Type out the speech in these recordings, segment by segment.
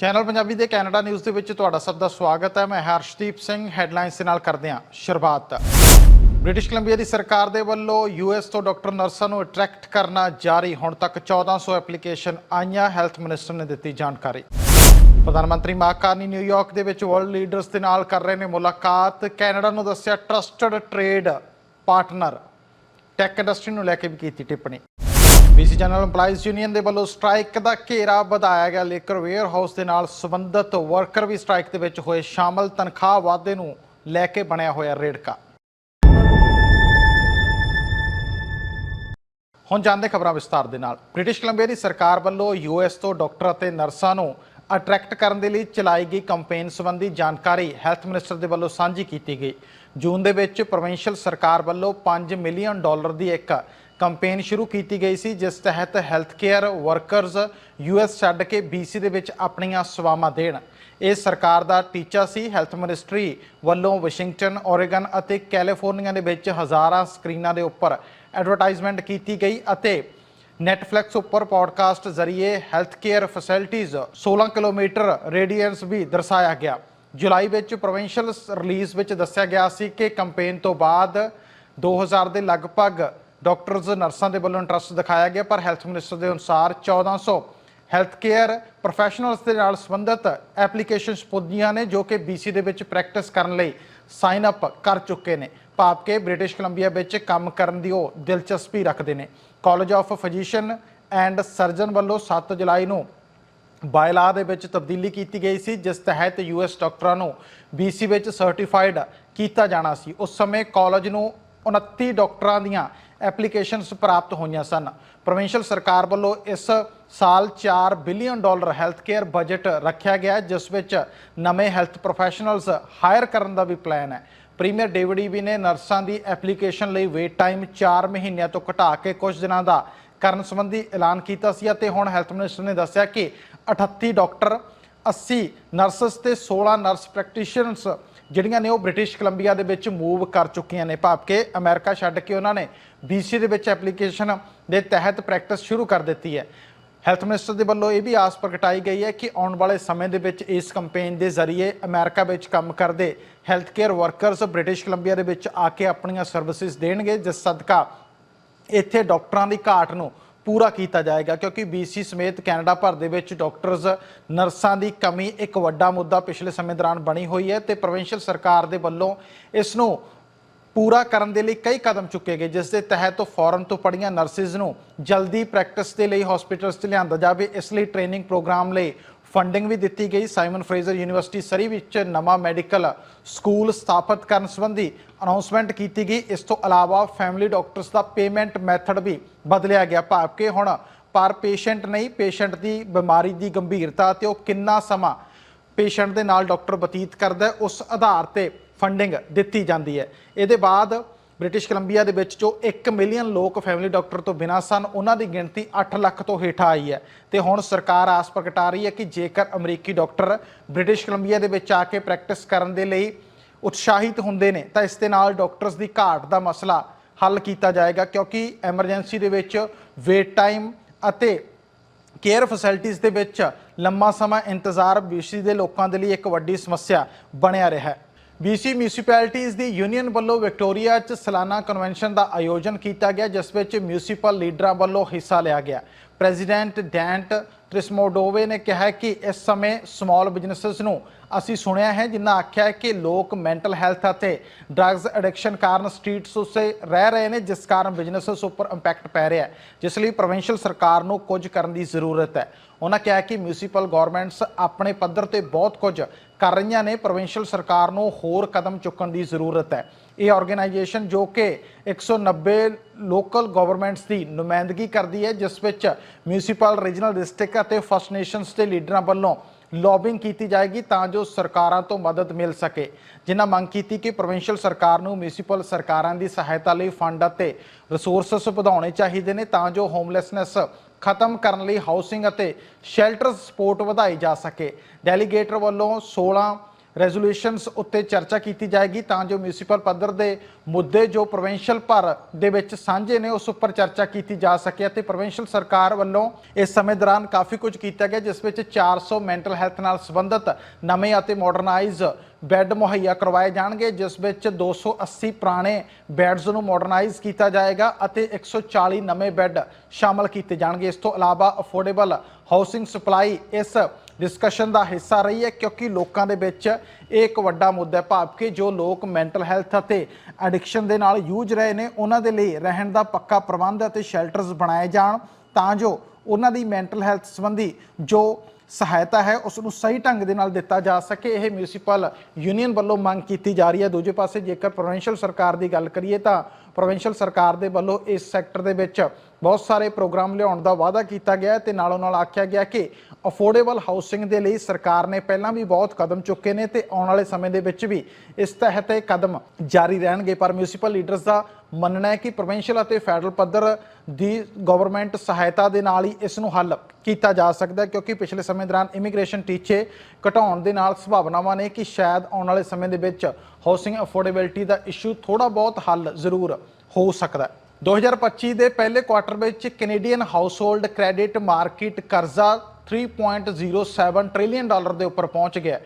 Channel Punjabi ਦੇ Canada news ਦੇ ਵਿੱਚ ਤੁਹਾਡਾ ਸਭ ਦਾ ਸਵਾਗਤ ਹੈ। ਮੈਂ ਹਰਸ਼ਦੀਪ ਸਿੰਘ ਹੈਡਲਾਈਨਸ ਦੇ ਨਾਲ ਕਰਦੇ ਹਾਂ ਸ਼ੁਰੂਆਤ। ਬ੍ਰਿਟਿਸ਼ ਕੋਲੰਬੀਆ ਦੀ ਸਰਕਾਰ ਦੇ ਵੱਲੋਂ ਯੂਐਸ ਤੋਂ ਡਾਕਟਰ ਨਰਸਾਂ ਨੂੰ ਅਟਰੈਕਟ ਕਰਨਾ ਜਾਰੀ। ਹੁਣ ਤੱਕ 1400 ਐਪਲੀਕੇਸ਼ਨ ਆਈਆਂ ਹੈਲਥ ਮਿਨਿਸਟਰ ਨੇ ਦਿੱਤੀ ਜਾਣਕਾਰੀ। ਪ੍ਰਧਾਨ ਮੰਤਰੀ ਮਾਰਕ ਕਾਰਨੀ ਨਿਊਯਾਰਕ ਦੇ ਵਿੱਚ ਵਰਲਡ ਲੀਡਰਸ ਦੇ ਨਾਲ ਕਰ ਰਹੇ ਨੇ ਮੁਲਾਕਾਤ। ਕੈਨੇਡਾ ਨੂੰ ਦੱਸਿਆ trusted trade partner tech industry ਨੂੰ ਲੈ ਕੇ ਵੀ ਕੀਤੀ ਟਿੱਪਣੀ। ਬੀਸੀ ਜਨਰਲ EMPLOYEES ਯੂਨੀਅਨ ਦੇ ਵੱਲੋਂ ਸਟ੍ਰਾਈਕ ਦਾ ਘੇਰਾ ਵਧਾਇਆ ਗਿਆ। ਲੇਕਰ ਵੇਅਰ ਹਾਊਸ ਦੇ ਨਾਲ ਸੰਬੰਧਿਤ ਵਰਕਰ ਵੀ ਸਟ੍ਰਾਈਕ ਦੇ ਵਿੱਚ ਹੋਏ ਸ਼ਾਮਲ। ਤਨਖਾਹ ਵਾਧੇ ਨੂੰ ਲੈ ਕੇ ਬਣਿਆ ਹੋਇਆ ਰੇੜਕਾ। ਹੁਣ ਜਾਣਦੇ ਖਬਰਾਂ ਵਿਸਤਾਰ ਦੇ ਨਾਲ। ਬ੍ਰਿਟਿਸ਼ ਕੋਲੰਬੀਆ ਦੀ ਸਰਕਾਰ ਵੱਲੋਂ ਯੂਐਸ ਤੋਂ ਡਾਕਟਰ ਅਤੇ ਨਰਸਾਂ ਨੂੰ ਅਟਰੈਕਟ ਕਰਨ ਦੇ ਲਈ ਚਲਾਈ ਗਈ ਕੈਂਪੇਨ ਸੰਬੰਧੀ ਜਾਣਕਾਰੀ ਹੈਲਥ ਮਿਨਿਸਟਰ ਦੇ ਵੱਲੋਂ ਸਾਂਝੀ ਕੀਤੀ ਗਈ। ਜੂਨ ਦੇ ਵਿੱਚ ਪ੍ਰੋਵਿੰਸ਼ੀਅਲ ਸਰਕਾਰ ਵੱਲੋਂ 5 ਮਿਲੀਅਨ ਡਾਲਰ ਦੀ ਇੱਕ ਕੰਪੇਨ ਸ਼ੁਰੂ ਕੀਤੀ ਗਈ ਸੀ, ਜਿਸ ਤਹਿਤ ਹੈਲਥ ਕੇਅਰ ਵਰਕਰਸ ਯੂਐਸ ਛੱਡ ਕੇ ਬੀਸੀ ਦੇ ਵਿੱਚ ਆਪਣੀਆਂ ਸੇਵਾਵਾਂ ਦੇਣ। ਇਹ ਸਰਕਾਰ ਦਾ ਟੀਚਾ ਸੀ। ਹੈਲਥ ਮਿਨਿਸਟਰੀ ਵੱਲੋਂ ਵਾਸ਼ਿੰਗਟਨ ਓਰੇਗਨ ਅਤੇ ਕੈਲੀਫੋਰਨੀਆ ਦੇ ਵਿੱਚ ਹਜ਼ਾਰਾਂ ਸਕਰੀਨਾਂ ਦੇ ਉੱਪਰ ਐਡਵਰਟਾਈਜ਼ਮੈਂਟ ਕੀਤੀ ਗਈ ਅਤੇ ਨੈਟਫਲਿਕਸ ਉੱਪਰ ਪੋਡਕਾਸਟ ਜ਼ਰੀਏ ਹੈਲਥ ਕੇਅਰ ਫੈਸਿਲਿਟੀਆਂ 16 ਕਿਲੋਮੀਟਰ ਰੇਡੀਅੰਸ ਵੀ ਦਰਸਾਇਆ ਗਿਆ। ਜੁਲਾਈ ਵਿੱਚ ਪ੍ਰੋਵਿੰਸ਼ੀਅਲ ਰਿਲੀਜ਼ ਵਿੱਚ ਦੱਸਿਆ ਗਿਆ ਸੀ ਕਿ ਕੈਂਪੇਨ ਤੋਂ ਬਾਅਦ 2000 ਦੇ ਲਗਭਗ ਡਾਕਟਰਸ, ਨਰਸਾਂ ਦੇ ਵੱਲੋਂ ਇੰਟਰਸਟ ਦਿਖਾਇਆ ਗਿਆ, ਪਰ ਹੈਲਥ ਮਿਨਿਸਟਰ ਦੇ ਅਨੁਸਾਰ 1400 ਹੈਲਥ ਕੇਅਰ ਪ੍ਰੋਫੈਸ਼ਨਲਸ ਦੇ ਨਾਲ ਸੰਬੰਧਿਤ ਐਪਲੀਕੇਸ਼ਨਸ ਪੁੱਜੀਆਂ ਨੇ, ਜੋ ਕਿ BC ਦੇ ਵਿੱਚ ਪ੍ਰੈਕਟਿਸ ਕਰਨ ਲਈ ਸਾਈਨ ਅਪ ਕਰ ਚੁੱਕੇ ਨੇ। ਭਾਵ ਕਿ ਬ੍ਰਿਟਿਸ਼ ਕੋਲੰਬੀਆ ਵਿੱਚ ਕੰਮ ਕਰਨ ਦੀ ਉਹ ਦਿਲਚਸਪੀ ਰੱਖਦੇ ਨੇ। College of physician and surgeon ਵੱਲੋਂ 7 ਜੁਲਾਈ ਨੂੰ ਬਾਇਲਾ ਦੇ ਵਿੱਚ ਤਬਦੀਲੀ ਕੀਤੀ ਗਈ ਸੀ, ਜਿਸ ਤਹਿਤ ਯੂਐਸ ਡਾਕਟਰਾਂ ਨੂੰ BC ਵਿੱਚ ਸਰਟੀਫਾਈਡ ਕੀਤਾ ਜਾਣਾ ਸੀ। ਉਸ ਸਮੇਂ ਕਾਲਜ ਨੂੰ 29 ਡਾਕਟਰਾਂ ਦੀਆਂ ਐਪਲੀਕੇਸ਼ਨਸ ਪ੍ਰਾਪਤ ਹੋਈਆਂ ਸਨ। ਪ੍ਰੋਵਿੰਸ਼ੀਅਲ ਸਰਕਾਰ ਵੱਲੋਂ ਇਸ ਸਾਲ 4 billion dollar health care budget ਰੱਖਿਆ ਗਿਆ ਜਿਸ ਵਿੱਚ ਨਵੇਂ ਹੈਲਥ ਪ੍ਰੋਫੈਸ਼ਨਲਸ ਹਾਇਰ ਕਰਨ ਦਾ ਵੀ ਪਲਾਨ ਹੈ। ਪ੍ਰੀਮੀਅਰ ਡੇਵਿਡ ਈਵੀ ਨੇ ਨਰਸਾਂ ਦੀ ਐਪਲੀਕੇਸ਼ਨ ਲਈ ਵੇਟ ਟਾਈਮ 4 ਮਹੀਨਿਆਂ ਤੋਂ ਘਟਾ ਕੇ ਕੁਝ ਦਿਨਾਂ ਦਾ ਕਰਨ ਸੰਬੰਧੀ ਐਲਾਨ ਕੀਤਾ ਸੀ ਅਤੇ ਹੁਣ ਹੈਲਥ ਮਿਨਿਸਟਰ ਨੇ ਦੱਸਿਆ ਕਿ 38 ਡਾਕਟਰ 80 ਨਰਸਸ ਤੇ 16 ਨਰਸ ਪ੍ਰੈਕਟੀਸ਼ਨਰਸ ਜਿਹੜੀਆਂ ਨੇ ਉਹ ਬ੍ਰਿਟਿਸ਼ ਕੋਲੰਬੀਆ ਦੇ ਵਿੱਚ ਮੂਵ ਕਰ ਚੁੱਕੀਆਂ ਨੇ। ਭਾਵ ਕਿ ਅਮਰੀਕਾ ਛੱਡ ਕੇ ਉਹਨਾਂ ਨੇ BC ਦੇ ਵਿੱਚ ਐਪਲੀਕੇਸ਼ਨ ਦੇ ਤਹਿਤ ਪ੍ਰੈਕਟਿਸ ਸ਼ੁਰੂ ਕਰ ਦਿੱਤੀ ਹੈ। ਹੈਲਥ ਮਿਨਿਸਟਰ ਦੇ ਵੱਲੋਂ ਇਹ ਵੀ ਆਸ ਪ੍ਰਗਟਾਈ ਗਈ ਹੈ ਕਿ ਆਉਣ ਵਾਲੇ ਸਮੇਂ ਦੇ ਵਿੱਚ ਇਸ ਕੈਂਪੇਨ ਦੇ ਜ਼ਰੀਏ ਅਮਰੀਕਾ ਵਿੱਚ ਕੰਮ ਕਰਦੇ health care workers British Columbia ਦੇ ਵਿੱਚ ਆ ਕੇ ਆਪਣੀਆਂ ਸਰਵਿਸਿਜ਼ ਦੇਣਗੇ, ਜਿਸ ਸਦਕਾ ਇੱਥੇ ਡਾਕਟਰਾਂ ਦੀ ਘਾਟ ਨੂੰ ਪੂਰਾ ਕੀਤਾ ਜਾਏਗਾ, ਕਿਉਂਕਿ BC ਸਮੇਤ ਕੈਨੇਡਾ ਭਰ ਦੇ ਵਿੱਚ ਡਾਕਟਰਸ, ਨਰਸਾਂ ਦੀ ਕਮੀ ਇੱਕ ਵੱਡਾ ਮੁੱਦਾ ਪਿਛਲੇ ਸਮੇਂ ਦੌਰਾਨ ਬਣੀ ਹੋਈ ਹੈ ਤੇ ਪ੍ਰੋਵਿੰਸ਼ੀਅਲ ਸਰਕਾਰ ਦੇ ਵੱਲੋਂ ਇਸ ਨੂੰ ਪੂਰਾ ਕਰਨ ਦੇ ਲਈ ਕਈ ਕਦਮ ਚੁੱਕੇ ਗਏ, ਜਿਸ ਦੇ ਤਹਿਤ ਫੋਰਨ ਤੋਂ ਪੜੀਆਂ ਨਰਸਿਸ ਨੂੰ ਜਲਦੀ ਪ੍ਰੈਕਟਿਸ ਦੇ ਲਈ ਹਸਪੀਟਲਸ 'ਚ ਲਿਆਂਦਾ ਜਾਵੇ, ਇਸ ਲਈ ਟ੍ਰੇਨਿੰਗ ਪ੍ਰੋਗਰਾਮ ਲਈ ਫੰਡਿੰਗ ਵੀ ਦਿੱਤੀ ਗਈ। ਸਾਈਮਨ ਫਰੇਜ਼ਰ ਯੂਨੀਵਰਸਿਟੀ ਸਰੀ ਵਿੱਚ ਨਵਾਂ ਮੈਡੀਕਲ ਸਕੂਲ ਸਥਾਪਿਤ ਕਰਨ ਸੰਬੰਧੀ ਅਨਾਉਂਸਮੈਂਟ ਕੀਤੀ ਗਈ। ਇਸ ਤੋਂ ਇਲਾਵਾ ਫੈਮਿਲੀ ਡਾਕਟਰਸ ਦਾ ਪੇਮੈਂਟ ਮੈਥਡ ਵੀ ਬਦਲਿਆ ਗਿਆ। ਭਾਵ ਕਿ ਹੁਣ ਪਰ ਪੇਸ਼ੈਂਟ ਨਹੀਂ ਪੇਸ਼ੈਂਟ ਦੀ ਬਿਮਾਰੀ ਦੀ ਗੰਭੀਰਤਾ ਤੇ ਉਹ ਕਿੰਨਾ ਸਮਾਂ ਪੇਸ਼ੈਂਟ ਦੇ ਨਾਲ ਡਾਕਟਰ ਬਤੀਤ ਕਰਦਾ ਉਸ ਆਧਾਰ ਤੇ ਫੰਡਿੰਗ ਦਿੱਤੀ ਜਾਂਦੀ ਹੈ। ਇਹਦੇ ਬਾਅਦ ਬ੍ਰਿਟਿਸ਼ ਕੋਲੰਬੀਆ ਦੇ ਵਿੱਚ ਜੋ 1 ਮਿਲੀਅਨ ਲੋਕ ਫੈਮਿਲੀ ਡਾਕਟਰ ਤੋਂ ਬਿਨਾਂ ਸਨ, ਉਹਨਾਂ ਦੀ ਗਿਣਤੀ 8 ਲੱਖ ਤੋਂ ਹੇਠਾਂ ਆਈ ਹੈ। ਤੇ ਹੁਣ ਸਰਕਾਰ ਆਸ ਪ੍ਰਗਟਾ ਰਹੀ ਹੈ ਕਿ ਜੇਕਰ ਅਮਰੀਕੀ ਡਾਕਟਰ ਬ੍ਰਿਟਿਸ਼ ਕੋਲੰਬੀਆ ਦੇ ਵਿੱਚ ਆ ਕੇ ਪ੍ਰੈਕਟਿਸ ਕਰਨ ਦੇ ਲਈ ਉਤਸ਼ਾਹਿਤ ਹੁੰਦੇ ਨੇ, ਤਾਂ ਇਸ ਦੇ ਨਾਲ ਡਾਕਟਰਸ ਦੀ ਘਾਟ ਦਾ ਮਸਲਾ ਹੱਲ ਕੀਤਾ ਜਾਏਗਾ, ਕਿਉਂਕਿ ਐਮਰਜੈਂਸੀ ਦੇ ਵਿੱਚ ਵੇਟ ਟਾਈਮ ਅਤੇ ਕੇਅਰ ਫੈਸਿਲਿਟੀਆਂ ਦੇ ਵਿੱਚ ਲੰਮਾ ਸਮਾਂ ਇੰਤਜ਼ਾਰ BC ਦੇ ਲੋਕਾਂ ਦੇ ਲਈ ਇੱਕ ਵੱਡੀ ਸਮੱਸਿਆ ਬਣਿਆ ਰਿਹਾ ਹੈ। BC ਮਿਊਨਿਸਪੈਲਿਟੀਜ਼ ਦੀ ਯੂਨੀਅਨ ਵੱਲੋਂ ਵਿਕਟੋਰੀਆ 'ਚ ਸਾਲਾਨਾ ਕਨਵੈਨਸ਼ਨ ਦਾ ਆਯੋਜਨ ਕੀਤਾ ਗਿਆ, ਜਿਸ ਵਿੱਚ ਮਿਊਨਿਸਪਲ ਲੀਡਰਾਂ ਵੱਲੋਂ ਹਿੱਸਾ ਲਿਆ ਗਿਆ। ਪ੍ਰੈਜ਼ੀਡੈਂਟ ਡੈਂਟ ਟ੍ਰਿਸਮੋਡੋਵੇ ਨੇ ਕਿਹਾ ਕਿ ਇਸ ਸਮੇਂ ਸਮਾਲ ਬਿਜ਼ਨੈਸਸ ਨੂੰ ਅਸੀਂ ਸੁਣਿਆ ਹੈ, ਜਿਨ੍ਹਾਂ ਆਖਿਆ ਹੈ ਕਿ ਲੋਕ ਮੈਂਟਲ ਹੈਲਥ ਅਤੇ ਡਰੱਗਸ ਐਡਿਕਸ਼ਨ ਕਾਰਨ ਸਟਰੀਟਸ ਉੱਤੇ ਰਹਿ ਰਹੇ ਨੇ, ਜਿਸ ਕਾਰਨ ਬਿਜ਼ਨੈਸਸ ਉੱਪਰ ਇੰਪੈਕਟ ਪੈ ਰਿਹਾ ਹੈ, ਜਿਸ ਲਈ ਪ੍ਰੋਵਿੰਸ਼ੀਅਲ ਸਰਕਾਰ ਨੂੰ ਕੁਝ ਕਰਨ ਦੀ ਜ਼ਰੂਰਤ ਹੈ। ਉਹਨਾਂ ਕਿਹਾ ਕਿ ਮਿਊਨਿਸਪਲ ਗਵਰਨਮੈਂਟਸ ਆਪਣੇ ਪੱਧਰ ਤੇ ਬਹੁਤ ਕੁਝ ਕਰ ਰਹੀਆਂ ਨੇ, ਪ੍ਰੋਵਿੰਸ਼ੀਅਲ ਸਰਕਾਰ ਨੂੰ ਹੋਰ ਕਦਮ ਚੁੱਕਣ ਦੀ ਜ਼ਰੂਰਤ ਹੈ। ਇਹ ਆਰਗੇਨਾਈਜੇਸ਼ਨ ਜੋ ਕਿ 190 ਲੋਕਲ ਗਵਰਨਮੈਂਟਸ ਦੀ ਨੁਮਾਇੰਦਗੀ ਕਰਦੀ ਹੈ, ਜਿਸ ਵਿੱਚ ਮਿਊਨਿਸਪਲ ਰੀਜਨਲ ਡਿਸਟ੍ਰਿਕਟ ਅਤੇ ਫਸਟ ਨੇਸ਼ਨਸ ਦੇ ਲੀਡਰਾਂ ਵੱਲੋਂ ਲੌਬਿੰਗ ਕੀਤੀ ਜਾਏਗੀ ਤਾਂ ਜੋ ਸਰਕਾਰਾਂ ਤੋਂ ਮਦਦ ਮਿਲ ਸਕੇ। ਜਿਨ੍ਹਾਂ ਮੰਗ ਕੀਤੀ ਕਿ ਪ੍ਰੋਵਿੰਸ਼ੀਅਲ ਸਰਕਾਰ ਨੂੰ ਮਿਊਨਿਸਪਲ ਸਰਕਾਰਾਂ ਦੀ ਸਹਾਇਤਾ ਲਈ ਫੰਡ ਅਤੇ ਰਿਸੋਰਸਸ ਵਧਾਉਣੇ ਚਾਹੀਦੇ ਨੇ ਤਾਂ ਜੋ ਹੋਮਲੈਸਨੈਸ ਖਤਮ ਕਰਨ ਲਈ ਹਾਊਸਿੰਗ ਅਤੇ ਸ਼ੈਲਟਰ ਸਪੋਰਟ ਵਧਾਈ ਜਾ ਸਕੇ। ਡੈਲੀਗੇਟਰ ਵੱਲੋਂ 16 ਰੈਜ਼ੋਲੂਸ਼ਨਸ ਉੱਤੇ ਚਰਚਾ ਕੀਤੀ ਜਾਏਗੀ ਤਾਂ ਜੋ ਮਿਊਨਿਸਪਲ ਪੱਧਰ ਦੇ ਮੁੱਦੇ ਜੋ ਪ੍ਰੋਵਿੰਸ਼ੀਅਲ ਭਰ ਦੇ ਵਿੱਚ ਸਾਂਝੇ ਨੇ, ਉਸ ਉੱਪਰ ਚਰਚਾ ਕੀਤੀ ਜਾ ਸਕੇ ਅਤੇ ਪ੍ਰੋਵਿੰਸ਼ੀਅਲ ਸਰਕਾਰ ਵੱਲੋਂ ਇਸ ਸਮੇਂ ਦੌਰਾਨ ਕਾਫੀ ਕੁਝ ਕੀਤਾ ਗਿਆ, ਜਿਸ ਵਿੱਚ 400 ਮੈਂਟਲ ਹੈਲਥ ਨਾਲ ਸੰਬੰਧਿਤ ਨਵੇਂ ਅਤੇ ਮਾਡਰਨਾਈਜ਼ ਬੈੱਡ ਮੁਹੱਈਆ ਕਰਵਾਏ ਜਾਣਗੇ, ਜਿਸ ਵਿੱਚ 280 ਪੁਰਾਣੇ ਬੈੱਡਸ ਨੂੰ ਮਾਡਰਨਾਈਜ਼ ਕੀਤਾ ਜਾਏਗਾ ਅਤੇ 140 ਨਵੇਂ ਬੈੱਡ ਸ਼ਾਮਲ ਕੀਤੇ ਜਾਣਗੇ। ਇਸ ਤੋਂ ਇਲਾਵਾ ਅਫੋਰਡੇਬਲ ਹਾਊਸਿੰਗ ਸਪਲਾਈ ਇਸ ਡਿਸਕਸ਼ਨ ਦਾ ਹਿੱਸਾ ਰਹੀ ਹੈ ਕਿਉਂਕਿ ਲੋਕਾਂ ਦੇ ਵਿੱਚ ਇਹ ਇੱਕ ਵੱਡਾ ਮੁੱਦਾ ਹੈ ਭਾਵ ਕਿ ਜੋ ਲੋਕ ਮੈਂਟਲ ਹੈਲਥ ਅਤੇ ਐਡਿਕਸ਼ਨ ਦੇ ਨਾਲ ਜੂਝ ਰਹੇ ਨੇ, ਉਹਨਾਂ ਦੇ ਲਈ ਰਹਿਣ ਦਾ ਪੱਕਾ ਪ੍ਰਬੰਧ ਅਤੇ ਸ਼ੈਲਟਰਸ ਬਣਾਏ ਜਾਣ ਤਾਂ ਜੋ ਉਹਨਾਂ ਦੀ ਮੈਂਟਲ ਹੈਲਥ ਸੰਬੰਧੀ ਜੋ ਸਹਾਇਤਾ ਹੈ ਉਸ ਨੂੰ ਸਹੀ ਢੰਗ ਦੇ ਨਾਲ ਦਿੱਤਾ ਜਾ ਸਕੇ। ਇਹ ਮਿਊਨਿਸਪਲ ਯੂਨੀਅਨ ਵੱਲੋਂ ਮੰਗ ਕੀਤੀ ਜਾ ਰਹੀ ਹੈ। ਦੂਜੇ ਪਾਸੇ ਜੇਕਰ ਪ੍ਰੋਵਿੰਸ਼ੀਅਲ ਸਰਕਾਰ ਦੀ ਗੱਲ ਕਰੀਏ ਤਾਂ ਪ੍ਰੋਵਿੰਸ਼ੀਅਲ ਸਰਕਾਰ ਦੇ ਵੱਲੋਂ ਇਸ ਸੈਕਟਰ ਦੇ ਵਿੱਚ ਬਹੁਤ ਸਾਰੇ ਪ੍ਰੋਗਰਾਮ ਲਿਆਉਣ ਦਾ ਵਾਅਦਾ ਕੀਤਾ ਗਿਆ ਹੈ ਤੇ ਨਾਲੋਂ ਨਾਲ ਆਖਿਆ ਗਿਆ ਕਿ ਅਫੋਰਡੇਬਲ ਹਾਊਸਿੰਗ ਦੇ ਲਈ ਸਰਕਾਰ ਨੇ ਪਹਿਲਾਂ ਵੀ ਬਹੁਤ ਕਦਮ ਚੁੱਕੇ ਨੇ ਤੇ ਆਉਣ ਵਾਲੇ ਸਮੇਂ ਦੇ ਵਿੱਚ ਵੀ ਇਸ ਤਹਿਤ ਇਹ ਕਦਮ ਜਾਰੀ ਰਹਿਣਗੇ। ਪਰ ਮਿਊਨਿਸਪਲ ਲੀਡਰਸ ਦਾ ਮੰਨਣਾ ਹੈ ਕਿ ਪ੍ਰੋਵਿੰਸ਼ੀਅਲ ਅਤੇ ਫੈਡਰਲ ਪੱਧਰ ਦੀ ਗਵਰਨਮੈਂਟ ਸਹਾਇਤਾ ਦੇ ਨਾਲ ਹੀ ਇਸ ਨੂੰ ਹੱਲ ਕੀਤਾ ਜਾ ਸਕਦਾ ਹੈ, ਕਿਉਂਕਿ ਪਿਛਲੇ ਸਮੇਂ ਦੌਰਾਨ ਇਮੀਗ੍ਰੇਸ਼ਨ ਟੀਚੇ ਘਟਾਉਣ ਦੇ ਨਾਲ ਸੰਭਾਵਨਾਵਾਂ ਨੇ ਕਿ ਸ਼ਾਇਦ ਆਉਣ ਵਾਲੇ ਸਮੇਂ ਦੇ ਵਿੱਚ ਹਾਊਸਿੰਗ ਅਫੋਰਡੇਬਿਲਟੀ ਦਾ ਇਸ਼ੂ ਥੋੜਾ ਬਹੁਤ ਹੱਲ ਜ਼ਰੂਰ ਹੋ ਸਕਦਾ ਹੈ। 2025 ਦੇ ਪਹਿਲੇ ਕੁਆਰਟਰ ਵਿੱਚ ਕੈਨੇਡੀਅਨ ਹਾਊਸਹੋਲਡ ਕ੍ਰੈਡਿਟ ਮਾਰਕੀਟ ਕਰਜ਼ਾ 3.07 ਟ੍ਰਿਲੀਅਨ ਡਾਲਰ ਦੇ ਉੱਪਰ ਪਹੁੰਚ ਗਿਆ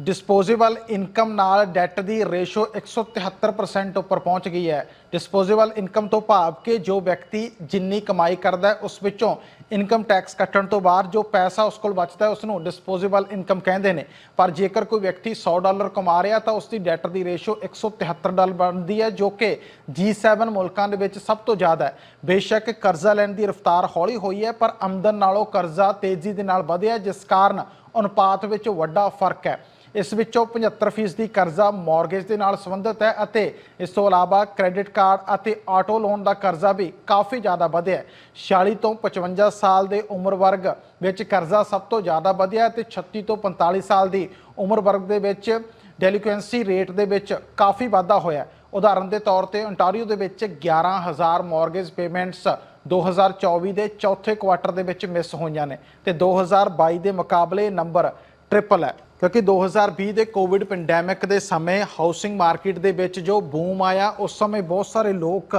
ਡਿਸਪੋਜ਼ੇਬਲ ਇਨਕਮ ਨਾਲ ਡੈਟ ਦੀ ਰੇਸ਼ੋ 173% ਉੱਪਰ ਪਹੁੰਚ ਗਈ ਹੈ। ਡਿਸਪੋਜ਼ੇਬਲ ਇਨਕਮ ਤੋਂ ਭਾਵ ਕਿ ਜੋ ਵਿਅਕਤੀ ਜਿੰਨੀ ਕਮਾਈ ਕਰਦਾ ਉਸ ਵਿੱਚੋਂ ਇਨਕਮ ਟੈਕਸ ਕੱਟਣ ਤੋਂ ਬਾਅਦ ਜੋ ਪੈਸਾ ਉਸ ਕੋਲ ਬਚਦਾ ਹੈ, ਉਸ ਨੂੰ ਡਿਸਪੋਜ਼ੇਬਲ ਇਨਕਮ ਕਹਿੰਦੇ ਨੇ। ਪਰ ਜੇਕਰ ਕੋਈ ਵਿਅਕਤੀ 100 ਡਾਲਰ ਕਮਾ ਰਿਹਾ ਤਾਂ ਉਸ ਦੀ ਡੈਟ ਦੀ ਰੇਸ਼ੋ 173 ਡਾਲਰ ਬਣਦੀ ਹੈ, ਜੋ ਕਿ G7 ਮੁਲਕਾਂ ਦੇ ਵਿੱਚ ਸਭ ਤੋਂ ਜ਼ਿਆਦਾ ਹੈ। ਬੇਸ਼ੱਕ ਕਰਜ਼ਾ ਲੈਣ ਦੀ ਰਫ਼ਤਾਰ ਹੌਲੀ ਹੋਈ ਹੈ, ਪਰ ਆਮਦਨ ਨਾਲੋਂ ਕਰਜ਼ਾ ਤੇਜ਼ੀ ਦੇ ਨਾਲ ਵਧਿਆ ਜਿਸ ਕਾਰਨ ਅਨੁਪਾਤ ਵਿੱਚ ਵੱਡਾ ਫ਼ਰਕ ਹੈ। ਇਸ ਵਿੱਚੋਂ 75% ਦੀ ਕਰਜ਼ਾ ਮਾਰਗੇਜ ਦੇ ਨਾਲ ਸੰਬੰਧਿਤ ਹੈ ਅਤੇ ਇਸ ਤੋਂ ਇਲਾਵਾ ਕ੍ਰੈਡਿਟ ਕਾਰਡ ਅਤੇ ਆਟੋ ਲੋਨ ਦਾ ਕਰਜ਼ਾ ਵੀ ਕਾਫੀ ਜ਼ਿਆਦਾ ਵਧਿਆ ਹੈ 46 ਤੋਂ 55 ਸਾਲ ਦੇ ਉਮਰ ਵਰਗ ਵਿੱਚ ਕਰਜ਼ਾ ਸਭ ਤੋਂ ਜ਼ਿਆਦਾ ਵਧਿਆ ਹੈ ਤੇ 36 ਤੋਂ 45 ਸਾਲ ਦੀ ਉਮਰ ਵਰਗ ਦੇ ਵਿੱਚ ਡੈਲੀਕੁਐਂਸੀ ਰੇਟ ਦੇ ਵਿੱਚ ਕਾਫੀ ਵਾਧਾ ਹੋਇਆ ਹੈ। ਉਦਾਹਰਨ ਦੇ ਤੌਰ ਤੇ ਓਨਟਾਰੀਓ ਦੇ ਵਿੱਚ 11000 ਮਾਰਗੇਜ ਪੇਮੈਂਟਸ 2024 ਦੇ ਚੌਥੇ ਕੁਆਟਰ ਦੇ ਵਿੱਚ ਮਿਸ ਹੋਈਆਂ ਨੇ ਤੇ 2022 ਦੇ ਮੁਕਾਬਲੇ ਨੰਬਰ ਟ੍ਰਿਪਲ ਹੈ ਕਿਉਂਕਿ 2020 ਦੇ ਕੋਵਿਡ ਪੈਂਡੈਮਿਕ ਦੇ ਸਮੇਂ ਹਾਊਸਿੰਗ ਮਾਰਕੀਟ ਦੇ ਵਿੱਚ ਜੋ ਬੂਮ ਆਇਆ, ਉਸ ਸਮੇਂ ਬਹੁਤ ਸਾਰੇ ਲੋਕ